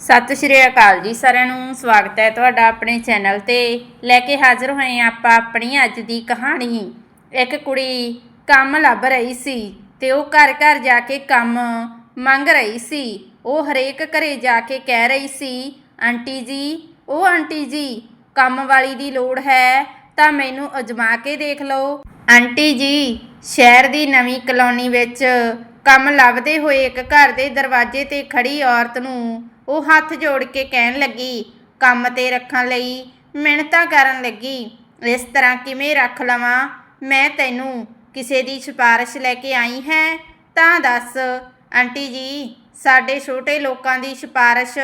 ਸਤਿ ਸ਼੍ਰੀ ਅਕਾਲ ਜੀ ਸਾਰਿਆਂ ਨੂੰ, ਸਵਾਗਤ ਹੈ ਤੁਹਾਡਾ ਆਪਣੇ ਚੈਨਲ ਤੇ। ਲੈ ਕੇ ਹਾਜ਼ਰ ਹੋਏ ਹਾਂ ਆਪਾਂ ਆਪਣੀ ਅੱਜ ਦੀ ਕਹਾਣੀ। ਇੱਕ ਕੁੜੀ ਕੰਮ ਲੱਭ ਰਹੀ ਸੀ ਤੇ ਉਹ ਘਰ ਘਰ ਜਾ ਕੇ ਕੰਮ ਮੰਗ ਰਹੀ ਸੀ। ਉਹ ਹਰੇਕ ਘਰੇ ਜਾ ਕੇ ਕਹਿ ਰਹੀ ਸੀ, ਆਂਟੀ ਜੀ, ਉਹ ਆਂਟੀ ਜੀ, ਕੰਮ ਵਾਲੀ ਦੀ ਲੋੜ ਹੈ, ਤਾਂ ਮੈਨੂੰ ਅਜਮਾ ਕੇ ਦੇਖ ਲਓ। ਆਂਟੀ ਜੀ, ਸ਼ਹਿਰ ਦੀ ਨਵੀਂ ਕਲੋਨੀ ਵਿੱਚ ਕੰਮ ਲੱਭਦੇ ਹੋਏ ਇੱਕ ਘਰ ਦੇ ਦਰਵਾਜ਼ੇ ਤੇ ਖੜੀ ਔਰਤ ਨੂੰ ਉਹ ਹੱਥ ਜੋੜ ਕੇ ਕਹਿਣ ਲੱਗੀ, ਕੰਮ ਤੇ ਰੱਖਣ ਲਈ ਮਿਹਨਤਾਂ ਕਰਨ ਲੱਗੀ, ਇਸ ਤਰ੍ਹਾਂ ਕਿਵੇਂ ਰੱਖ ਲਵਾਂ? ਮੈਂ ਤੈਨੂੰ ਕਿਸੇ ਦੀ ਸਿਫਾਰਿਸ਼ ਲੈ ਕੇ ਆਈ ਹੈ, ਤਾਂ ਦੱਸ। ਆਂਟੀ ਜੀ, ਸਾਡੇ ਛੋਟੇ ਲੋਕਾਂ ਦੀ ਸਿਫਾਰਿਸ਼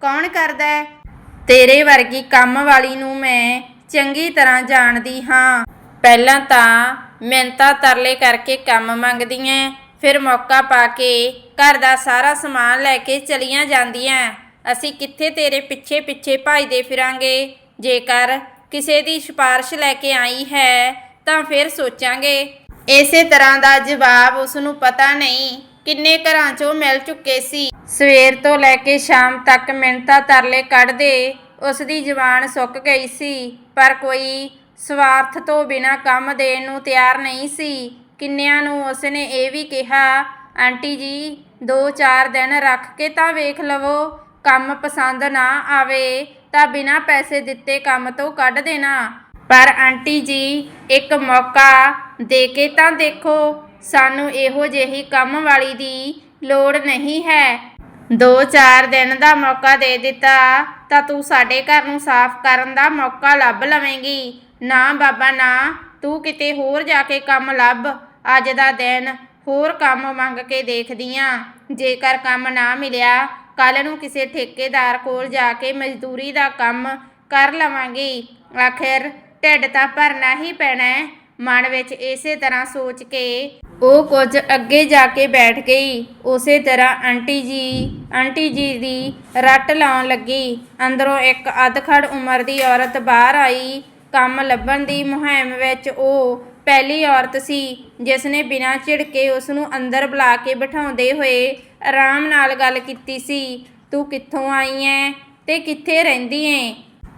ਕੌਣ ਕਰਦਾ ਹੈ? ਤੇਰੇ ਵਰਗੀ ਕੰਮ ਵਾਲੀ ਨੂੰ ਮੈਂ ਚੰਗੀ ਤਰ੍ਹਾਂ ਜਾਣਦੀ ਹਾਂ। ਪਹਿਲਾਂ ਤਾਂ ਮਿਹਨਤਾਂ ਤਰਲੇ ਕਰਕੇ ਕੰਮ ਮੰਗਦੀ ਮੰਗਦੀਆਂ ਫਿਰ ਮੌਕਾ ਪਾ ਕੇ ਘਰ ਦਾ ਸਾਰਾ ਸਮਾਨ ਲੈ ਕੇ ਚਲੀਆਂ ਜਾਂਦੀਆਂ। ਅਸੀਂ ਕਿੱਥੇ ਤੇਰੇ ਪਿੱਛੇ ਪਿੱਛੇ ਭੱਜਦੇ ਫਿਰਾਂਗੇ? ਜੇਕਰ ਕਿਸੇ ਦੀ ਸਿਫਾਰਿਸ਼ ਲੈ ਕੇ ਆਈ ਹੈ, ਤਾਂ ਫਿਰ ਸੋਚਾਂਗੇ। ਇਸੇ ਤਰ੍ਹਾਂ ਦਾ ਜਵਾਬ ਉਸ ਨੂੰ ਪਤਾ ਨਹੀਂ ਕਿੰਨੇ ਘਰਾਂ 'ਚੋਂ ਮਿਲ ਚੁੱਕੇ ਸੀ। ਸਵੇਰ ਤੋਂ ਲੈ ਕੇ ਸ਼ਾਮ ਤੱਕ ਮਿੰਟਾਂ ਤਰਲੇ ਕੱਢਦੇ ਉਸ ਦੀ ਜ਼ੁਬਾਨ ਸੁੱਕ ਗਈ ਸੀ, ਪਰ ਕੋਈ ਸਵਾਰਥ ਤੋਂ ਬਿਨਾ ਕੰਮ ਦੇਣ ਨੂੰ ਤਿਆਰ ਨਹੀਂ ਸੀ। ਕਿੰਨਿਆਂ ਨੂੰ ਉਸਨੇ ਇਹ ਵੀ ਕਿਹਾ, ਆਂਟੀ ਜੀ 2-4 ਦਿਨ ਰੱਖ ਕੇ ਤਾਂ ਵੇਖ ਲਵੋ, ਕੰਮ ਪਸੰਦ ਨਾ ਆਵੇ ਤਾਂ ਬਿਨਾਂ ਪੈਸੇ ਦਿੱਤੇ ਕੰਮ ਤੋਂ ਕੱਢ ਦੇਣਾ। ਪਰ ਆਂਟੀ ਜੀ, ਇੱਕ ਮੌਕਾ ਦੇ ਕੇ ਤਾਂ ਦੇਖੋ, ਸਾਨੂੰ ਇਹੋ ਜਿਹੀ ਕੰਮ ਵਾਲੀ ਦੀ ਲੋੜ ਨਹੀਂ ਹੈ। 2-4 ਦਿਨ ਦਾ ਮੌਕਾ ਦੇ ਦਿੱਤਾ, ਤਾਂ ਤੂੰ ਸਾਡੇ ਘਰ ਨੂੰ ਸਾਫ਼ ਕਰਨ ਦਾ ਮੌਕਾ ਲੱਭ ਲਵੇਂਗੀ। ਨਾ ਬਾਬਾ, ਨਾ, ਤੂੰ ਕਿਤੇ ਹੋਰ ਜਾ ਕੇ ਕੰਮ ਲੱਭ। ਅੱਜ ਦਾ ਦਿਨ ਹੋਰ ਕੰਮ ਮੰਗ ਕੇ ਦੇਖਦੀ ਦੇਖਦੀਆਂ। ਜੇਕਰ ਕੰਮ ਨਾ ਮਿਲਿਆ ਕੱਲ ਨੂੰ ਕਿਸੇ ਠੇਕੇਦਾਰ ਕੋਲ ਜਾ ਕੇ ਮਜ਼ਦੂਰੀ ਦਾ ਕੰਮ ਕਰ ਲਵਾਂਗੀ। ਆਖਿਰ ਢਿੱਡ ਤਾਂ ਭਰਨਾ ਹੀ ਪੈਣਾ ਹੈ। ਮਨ ਵਿੱਚ ਇਸੇ ਤਰ੍ਹਾਂ ਸੋਚ ਕੇ ਉਹ ਕੁਝ ਅੱਗੇ ਜਾ ਕੇ ਬੈਠ ਗਈ। ਉਸੇ ਤਰ੍ਹਾਂ ਆਂਟੀ ਜੀ ਆਂਟੀ ਜੀ ਦੀ ਰੱਟ ਲਾਉਣ ਲੱਗੀ। ਅੰਦਰੋਂ ਇੱਕ ਅਧਖੜ ਉਮਰ ਦੀ ਔਰਤ ਬਾਹਰ ਆਈ। ਕੰਮ ਲੱਭਣ ਦੀ ਮੁਹਿੰਮ ਵਿੱਚ ਉਹ ਪਹਿਲੀ ਔਰਤ ਸੀ ਜਿਸ ਨੇ ਬਿਨਾਂ ਝਿੜਕੇ ਉਸ ਨੂੰ ਅੰਦਰ ਬੁਲਾ ਕੇ ਬਿਠਾਉਂਦੇ ਹੋਏ ਆਰਾਮ ਨਾਲ ਗੱਲ ਕੀਤੀ ਸੀ, ਤੂੰ ਕਿੱਥੋਂ ਆਈ ਐ ਤੇ ਕਿੱਥੇ ਰਹਿੰਦੀ ਐ?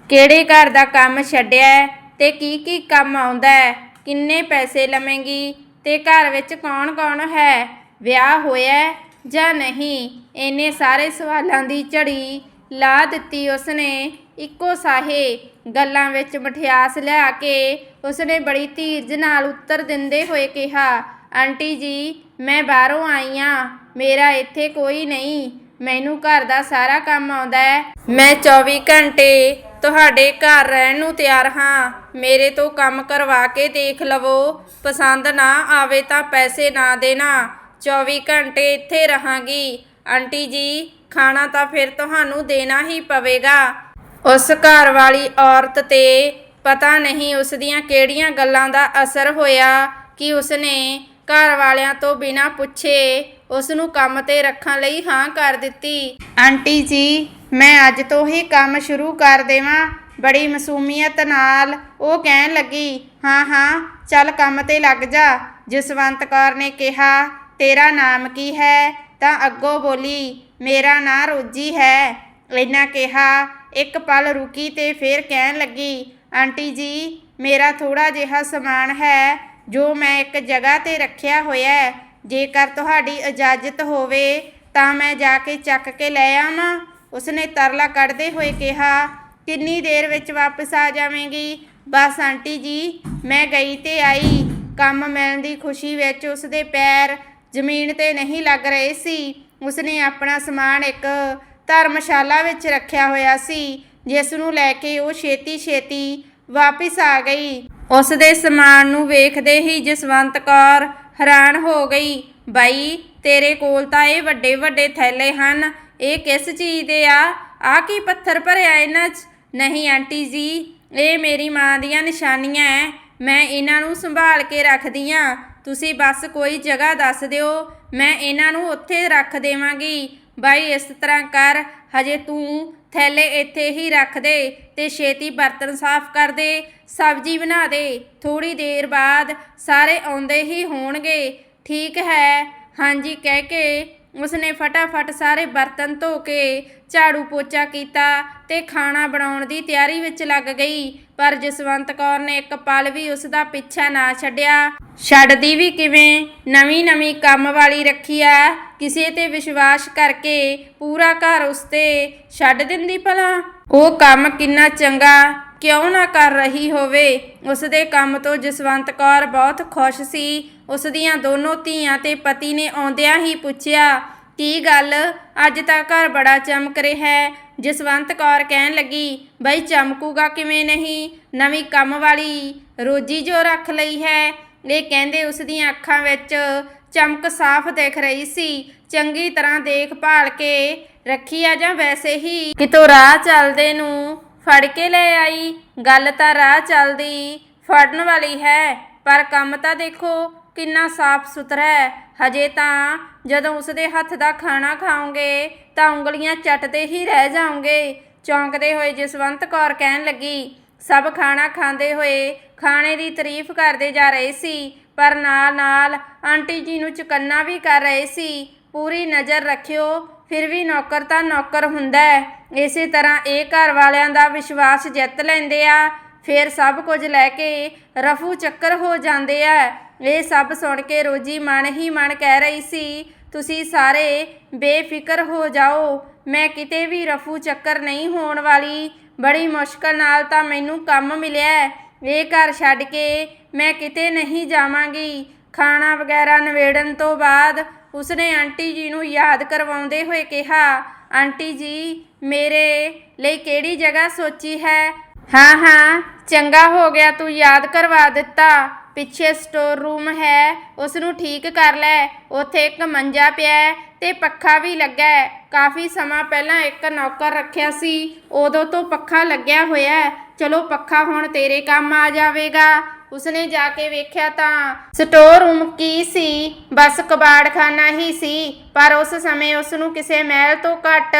ਕਿਹੜੇ ਘਰ ਦਾ ਕੰਮ ਛੱਡਿਆ ਹੈ ਤੇ ਕੀ ਕੀ ਕੰਮ ਆਉਂਦਾ ਕਿੰਨੇ ਪੈਸੇ ਲਵੇਂਗੀ ਤੇ ਘਰ ਵਿੱਚ ਕੌਣ-ਕੌਣ ਹੈ? ਵਿਆਹ ਹੋਇਆ ਜਾਂ ਨਹੀਂ? ਇਹਨੇ ਸਾਰੇ ਸਵਾਲਾਂ ਦੀ ਝੜੀ ਲਾ ਦਿੱਤੀ ਉਸਨੇ। ਇੱਕੋ ਸਾਹੇ ਗੱਲਾਂ ਵਿੱਚ ਮਠਿਆਸ ਲਿਆ ਕੇ ਉਸਨੇ ਬੜੀ ਧੀਰਜ ਨਾਲ ਉੱਤਰ ਦਿੰਦੇ ਹੋਏ ਕਿਹਾ, ਆਂਟੀ ਜੀ, ਮੈਂ ਬਾਹਰੋਂ ਆਈ ਆ। ਮੇਰਾ ਇੱਥੇ ਕੋਈ ਨਹੀਂ। ਮੈਨੂੰ ਘਰ ਦਾ ਸਾਰਾ ਕੰਮ ਆਉਂਦਾ ਹੈ। ਮੈਂ 24 ਘੰਟੇ ਤੁਹਾਡੇ ਘਰ ਰਹਿਣ ਨੂੰ ਤਿਆਰ ਹਾਂ। ਮੇਰੇ ਤੋਂ ਕੰਮ ਕਰਵਾ ਕੇ ਦੇਖ ਲਵੋ। ਪਸੰਦ ਨਾ ਆਵੇ ਤਾਂ ਪੈਸੇ ਨਾ ਦੇਣਾ। 24 ਘੰਟੇ ਇੱਥੇ ਰਹਾਂਗੀ। ਆਂਟੀ ਜੀ, ਖਾਣਾ ਤਾਂ ਫਿਰ ਤੁਹਾਨੂੰ ਦੇਣਾ ਹੀ ਪਵੇਗਾ। ਉਸ ਘਰ ਵਾਲੀ ਔਰਤ ਤੇ ਪਤਾ ਨਹੀਂ ਉਸ ਦੀਆਂ ਕਿਹੜੀਆਂ ਗੱਲਾਂ ਦਾ ਅਸਰ ਹੋਇਆ, ਕਿ ਉਸਨੇ ਘਰ ਵਾਲਿਆਂ ਤੋਂ ਬਿਨਾਂ ਪੁੱਛੇ ਉਸ ਨੂੰ ਕੰਮ ਤੇ ਰੱਖਣ ਲਈ ਹਾਂ ਕਰ ਦਿੱਤੀ। ਆਂਟੀ ਜੀ, ਮੈਂ ਅੱਜ ਤੋਂ ਹੀ ਕੰਮ ਸ਼ੁਰੂ ਕਰ ਦੇਵਾਂ। ਬੜੀ ਮਸੂਮੀਅਤ ਨਾਲ ਉਹ ਕਹਿਣ ਲੱਗੀ, ਹਾਂ ਹਾਂ, ਚੱਲ ਕੰਮ ਤੇ ਲੱਗ ਜਾ। ਜਸਵੰਤ ਕੌਰ ਨੇ ਕਿਹਾ, ਤੇਰਾ ਨਾਮ ਕੀ ਹੈ? ਤਾਂ ਅੱਗੋਂ ਬੋਲੀ, ਮੇਰਾ ਨਾਂ ਰੋਜੀ ਹੈ। ਇਹਨਾਂ ਕਿਹਾ ਇੱਕ ਪਲ ਰੁਕੀ ਤੇ ਫਿਰ ਕਹਿਣ ਲੱਗੀ, ਆਂਟੀ ਜੀ, ਮੇਰਾ ਥੋੜਾ ਜਿਹਾ ਸਮਾਨ ਹੈ, ਜੋ ਮੈਂ ਇੱਕ ਜਗ੍ਹਾ ਤੇ ਰੱਖਿਆ ਹੋਇਆ ਹੈ। ਜੇਕਰ ਤੁਹਾਡੀ ਇਜਾਜ਼ਤ ਹੋਵੇ, ਤਾਂ ਮੈਂ ਜਾ ਕੇ ਚੱਕ ਕੇ ਲੈ ਆਵਾਂ। ਉਸਨੇ ਤਰਲਾ ਕੱਢਦੇ ਹੋਏ ਕਿਹਾ, ਕਿੰਨੀ ਦੇਰ ਵਿੱਚ ਵਾਪਸ ਆ ਜਾਵੇਂਗੀ? ਬਸ ਆਂਟੀ ਜੀ, ਮੈਂ ਗਈ ਤੇ ਆਈ। ਕੰਮ ਮਿਲਣ ਦੀ ਖੁਸ਼ੀ ਵਿੱਚ ਉਸਦੇ ਪੈਰ ਜ਼ਮੀਨ ਤੇ ਨਹੀਂ ਲੱਗ ਰਹੇ ਸੀ। ਉਸਨੇ ਆਪਣਾ ਸਮਾਨ ਇੱਕ ਧਰਮਸ਼ਾਲਾ ਵਿੱਚ ਰੱਖਿਆ ਹੋਇਆ ਸੀ, ਜਿਸ ਨੂੰ ਲੈ ਕੇ ਉਹ ਛੇਤੀ ਛੇਤੀ ਵਾਪਸ ਆ ਗਈ। ਉਸ ਦੇ ਸਮਾਨ ਨੂੰ ਵੇਖਦੇ ਹੀ ਜਸਵੰਤ ਕੌਰ ਹੈਰਾਨ ਹੋ ਗਈ, ਬਾਈ, ਤੇਰੇ ਕੋਲ ਤਾਂ ਇਹ ਵੱਡੇ ਵੱਡੇ ਥੈਲੇ ਹਨ, ਇਹ ਕਿਸ ਚੀਜ਼ ਦੇ ਆ? ਆ ਕੀ ਪੱਥਰ ਭਰਿਆ ਇਹਨਾਂ 'ਚ? ਨਹੀਂ ਆਂਟੀ ਜੀ, ਇਹ ਮੇਰੀ ਮਾਂ ਦੀਆਂ ਨਿਸ਼ਾਨੀਆਂ ਐ, ਮੈਂ ਇਹਨਾਂ ਨੂੰ ਸੰਭਾਲ ਕੇ ਰੱਖਦੀ ਆ। ਤੁਸੀਂ ਬਸ ਕੋਈ ਜਗ੍ਹਾ ਦੱਸ ਦਿਓ, ਮੈਂ ਇਹਨਾਂ ਨੂੰ ਉੱਥੇ ਰੱਖ ਦੇਵਾਂਗੀ। ਬਾਈ ਇਸ ਤਰ੍ਹਾਂ ਕਰ, ਹਜੇ ਤੂੰ ਥੈਲੇ ਇੱਥੇ ਹੀ ਰੱਖ ਦੇ ਤੇ ਛੇਤੀ ਬਰਤਨ ਸਾਫ਼ ਕਰ ਦੇ, ਸਬਜ਼ੀ ਬਣਾ ਦੇ। ਥੋੜੀ ਦੇਰ ਬਾਅਦ ਸਾਰੇ ਆਉਂਦੇ ਹੀ ਹੋਣਗੇ। ਠੀਕ ਹੈ, ਹਾਂਜੀ, ਕਹਿ ਕੇ ਉਸਨੇ ਫਟਾਫਟ ਸਾਰੇ ਬਰਤਨ ਧੋ ਕੇ ਝਾੜੂ ਪੋਚਾ ਕੀਤਾ ਤੇ ਖਾਣਾ ਬਣਾਉਣ ਦੀ ਤਿਆਰੀ ਵਿੱਚ ਲੱਗ ਗਈ। ਪਰ ਜਸਵੰਤ ਕੌਰ ਨੇ ਇੱਕ ਪਲ ਵੀ ਉਸ ਦਾ ਪਿੱਛਾ ਨਾ ਛੱਡਿਆ। ਛੱਡਦੀ ਵੀ ਕਿਵੇਂ? ਨਵੀਂ ਨਵੀਂ ਕੰਮ ਵਾਲੀ ਰੱਖੀ ਆ। ਕਿਸੇ ਤੇ ਵਿਸ਼ਵਾਸ ਕਰਕੇ ਪੂਰਾ ਘਰ ਉਸ ਤੇ ਛੱਡ ਦਿੰਦੀ ਭਲਾ। ਉਹ ਕੰਮ ਕਿੰਨਾ ਚੰਗਾ ਕਿਉਂ ਨਾ ਕਰ ਰਹੀ ਹੋਵੇ? ਉਸ ਦੇ ਕੰਮ ਤੋਂ ਜਸਵੰਤ ਕੌਰ ਬਹੁਤ ਖੁਸ਼ ਸੀ। ਉਸ ਦੀਆਂ ਦੋਨੋਂ ਧੀਆਂ ਤੇ ਪਤੀ ਨੇ ਆਉਂਦਿਆਂ ਹੀ ਪੁੱਛਿਆ, ਕੀ ਗੱਲ? ਅੱਜ ਤਾਂ ਘਰ ਬੜਾ ਚਮਕ ਰਿਹਾ ਹੈ। ਜਸਵੰਤ ਕੌਰ ਕਹਿਣ ਲੱਗੀ, ਬਈ ਚਮਕੂਗਾ ਕਿਵੇਂ ਨਹੀਂ? ਨਵੀਂ ਕੰਮ ਵਾਲੀ ਰੋਜੀ ਜੋ ਰੱਖ ਲਈ ਹੈ। ਇਹ ਕਹਿੰਦੇ ਉਸ ਦੀਆਂ ਅੱਖਾਂ ਵਿੱਚ ਚਮਕ ਸਾਫ਼ ਦਿਖ ਰਹੀ ਸੀ। ਚੰਗੀ ਤਰ੍ਹਾਂ ਦੇਖਭਾਲ ਕੇ ਰੱਖੀ ਆ ਜਾਂ ਵੈਸੇ ਹੀ? ਕਿਤੋਂ ਰਾਹ ਚੱਲਦੇ ਨੂੰ ਫੜ ਕੇ ਲੈ ਆਈ। ਗੱਲ ਤਾਂ ਰਾਹ ਚੱਲਦੀ ਫੜਨ ਵਾਲੀ ਹੈ, ਪਰ ਕੰਮ ਤਾਂ ਦੇਖੋ ਕਿੰਨਾ ਸਾਫ਼ ਸੁਥਰਾ ਹੈ। ਹਜੇ ਤਾਂ ਜਦੋਂ ਉਸਦੇ ਹੱਥ ਦਾ ਖਾਣਾ ਖਾਓਗੇ ਤਾਂ ਉਂਗਲੀਆਂ ਚੱਟਦੇ ਹੀ ਰਹਿ ਜਾਓਗੇ। ਚੌਂਕਦੇ ਹੋਏ ਜਸਵੰਤ ਕੌਰ ਕਹਿਣ ਲੱਗੀ, ਸਭ ਖਾਣਾ ਖਾਂਦੇ ਹੋਏ ਖਾਣੇ ਦੀ ਤਾਰੀਫ ਕਰਦੇ ਜਾ ਰਹੇ ਸੀ, ਪਰ ਨਾਲ ਨਾਲ ਆਂਟੀ ਜੀ ਨੂੰ ਚੁਕੰਨਾ ਵੀ ਕਰ ਰਹੇ ਸੀ। ਪੂਰੀ ਨਜ਼ਰ ਰੱਖਿਓ ਫਿਰ ਵੀ ਨੌਕਰ ਤਾਂ ਨੌਕਰ ਹੁੰਦਾ ਹੈ। ਇਸੇ ਤਰ੍ਹਾਂ ਇਹ ਘਰ ਵਾਲਿਆਂ ਦਾ ਵਿਸ਼ਵਾਸ ਜਿੱਤ ਲੈਂਦੇ ਆ। ਫਿਰ ਸਭ ਕੁਝ ਲੈ ਕੇ ਰਫੂ ਚੱਕਰ ਹੋ ਜਾਂਦੇ ਆ। ਇਹ ਸਭ ਸੁਣ ਕੇ ਰੋਜੀ ਮਨ ਹੀ ਮਨ ਕਹਿ ਰਹੀ ਸੀ, ਤੁਸੀਂ ਸਾਰੇ ਬੇਫਿਕਰ ਹੋ ਜਾਓ। ਮੈਂ ਕਿਤੇ ਵੀ ਰਫੂ ਚੱਕਰ ਨਹੀਂ ਹੋਣ ਵਾਲੀ। ਬੜੀ ਮੁਸ਼ਕਲ ਨਾਲ ਤਾਂ ਮੈਨੂੰ ਕੰਮ ਮਿਲਿਆ ਇਹ ਘਰ ਛੱਡ ਕੇ ਮੈਂ ਕਿਤੇ ਨਹੀਂ ਜਾਵਾਂਗੀ। ਖਾਣਾ ਵਗੈਰਾ ਨਵੇੜਨ ਤੋਂ ਬਾਅਦ ਉਸਨੇ ਆਂਟੀ ਜੀ ਨੂੰ ਯਾਦ ਕਰਵਾਉਂਦੇ ਹੋਏ ਕਿਹਾ, ਆਂਟੀ ਜੀ, ਮੇਰੇ ਲਈ ਕਿਹੜੀ ਜਗ੍ਹਾ ਸੋਚੀ ਹੈ? ਹਾਂ ਹਾਂ, ਚੰਗਾ ਹੋ ਗਿਆ, ਤੂੰ ਯਾਦ ਕਰਵਾ ਦਿੱਤਾ। ਪਿੱਛੇ ਸਟੋਰ ਰੂਮ ਹੈ ਉਸ ਨੂੰ ਠੀਕ ਕਰ ਲੈ। ਉੱਥੇ ਇੱਕ ਮੰਜਾ ਪਿਆ ਹੈ ਤੇ ਪੱਖਾ ਵੀ ਲੱਗਾ ਹੈ। ਕਾਫੀ ਸਮਾਂ ਪਹਿਲਾਂ ਇੱਕ ਨੌਕਰ ਰੱਖਿਆ ਸੀ, ਉਦੋਂ ਤੋਂ ਪੱਖਾ ਲੱਗਿਆ ਹੋਇਆ ਚਲੋ, ਪੱਖਾ ਹੁਣ ਤੇਰੇ ਕੰਮ ਆ ਜਾਵੇਗਾ। ਉਸਨੇ ਜਾ ਕੇ ਵੇਖਿਆ ਤਾਂ ਸਟੋਰ ਰੂਮ ਕੀ ਸੀ, ਬਸ ਕਬਾੜਖਾਨਾ ਹੀ ਸੀ, ਪਰ ਉਸ ਸਮੇਂ ਉਸ ਨੂੰ ਕਿਸੇ ਮਹਿਲ ਤੋਂ ਘੱਟ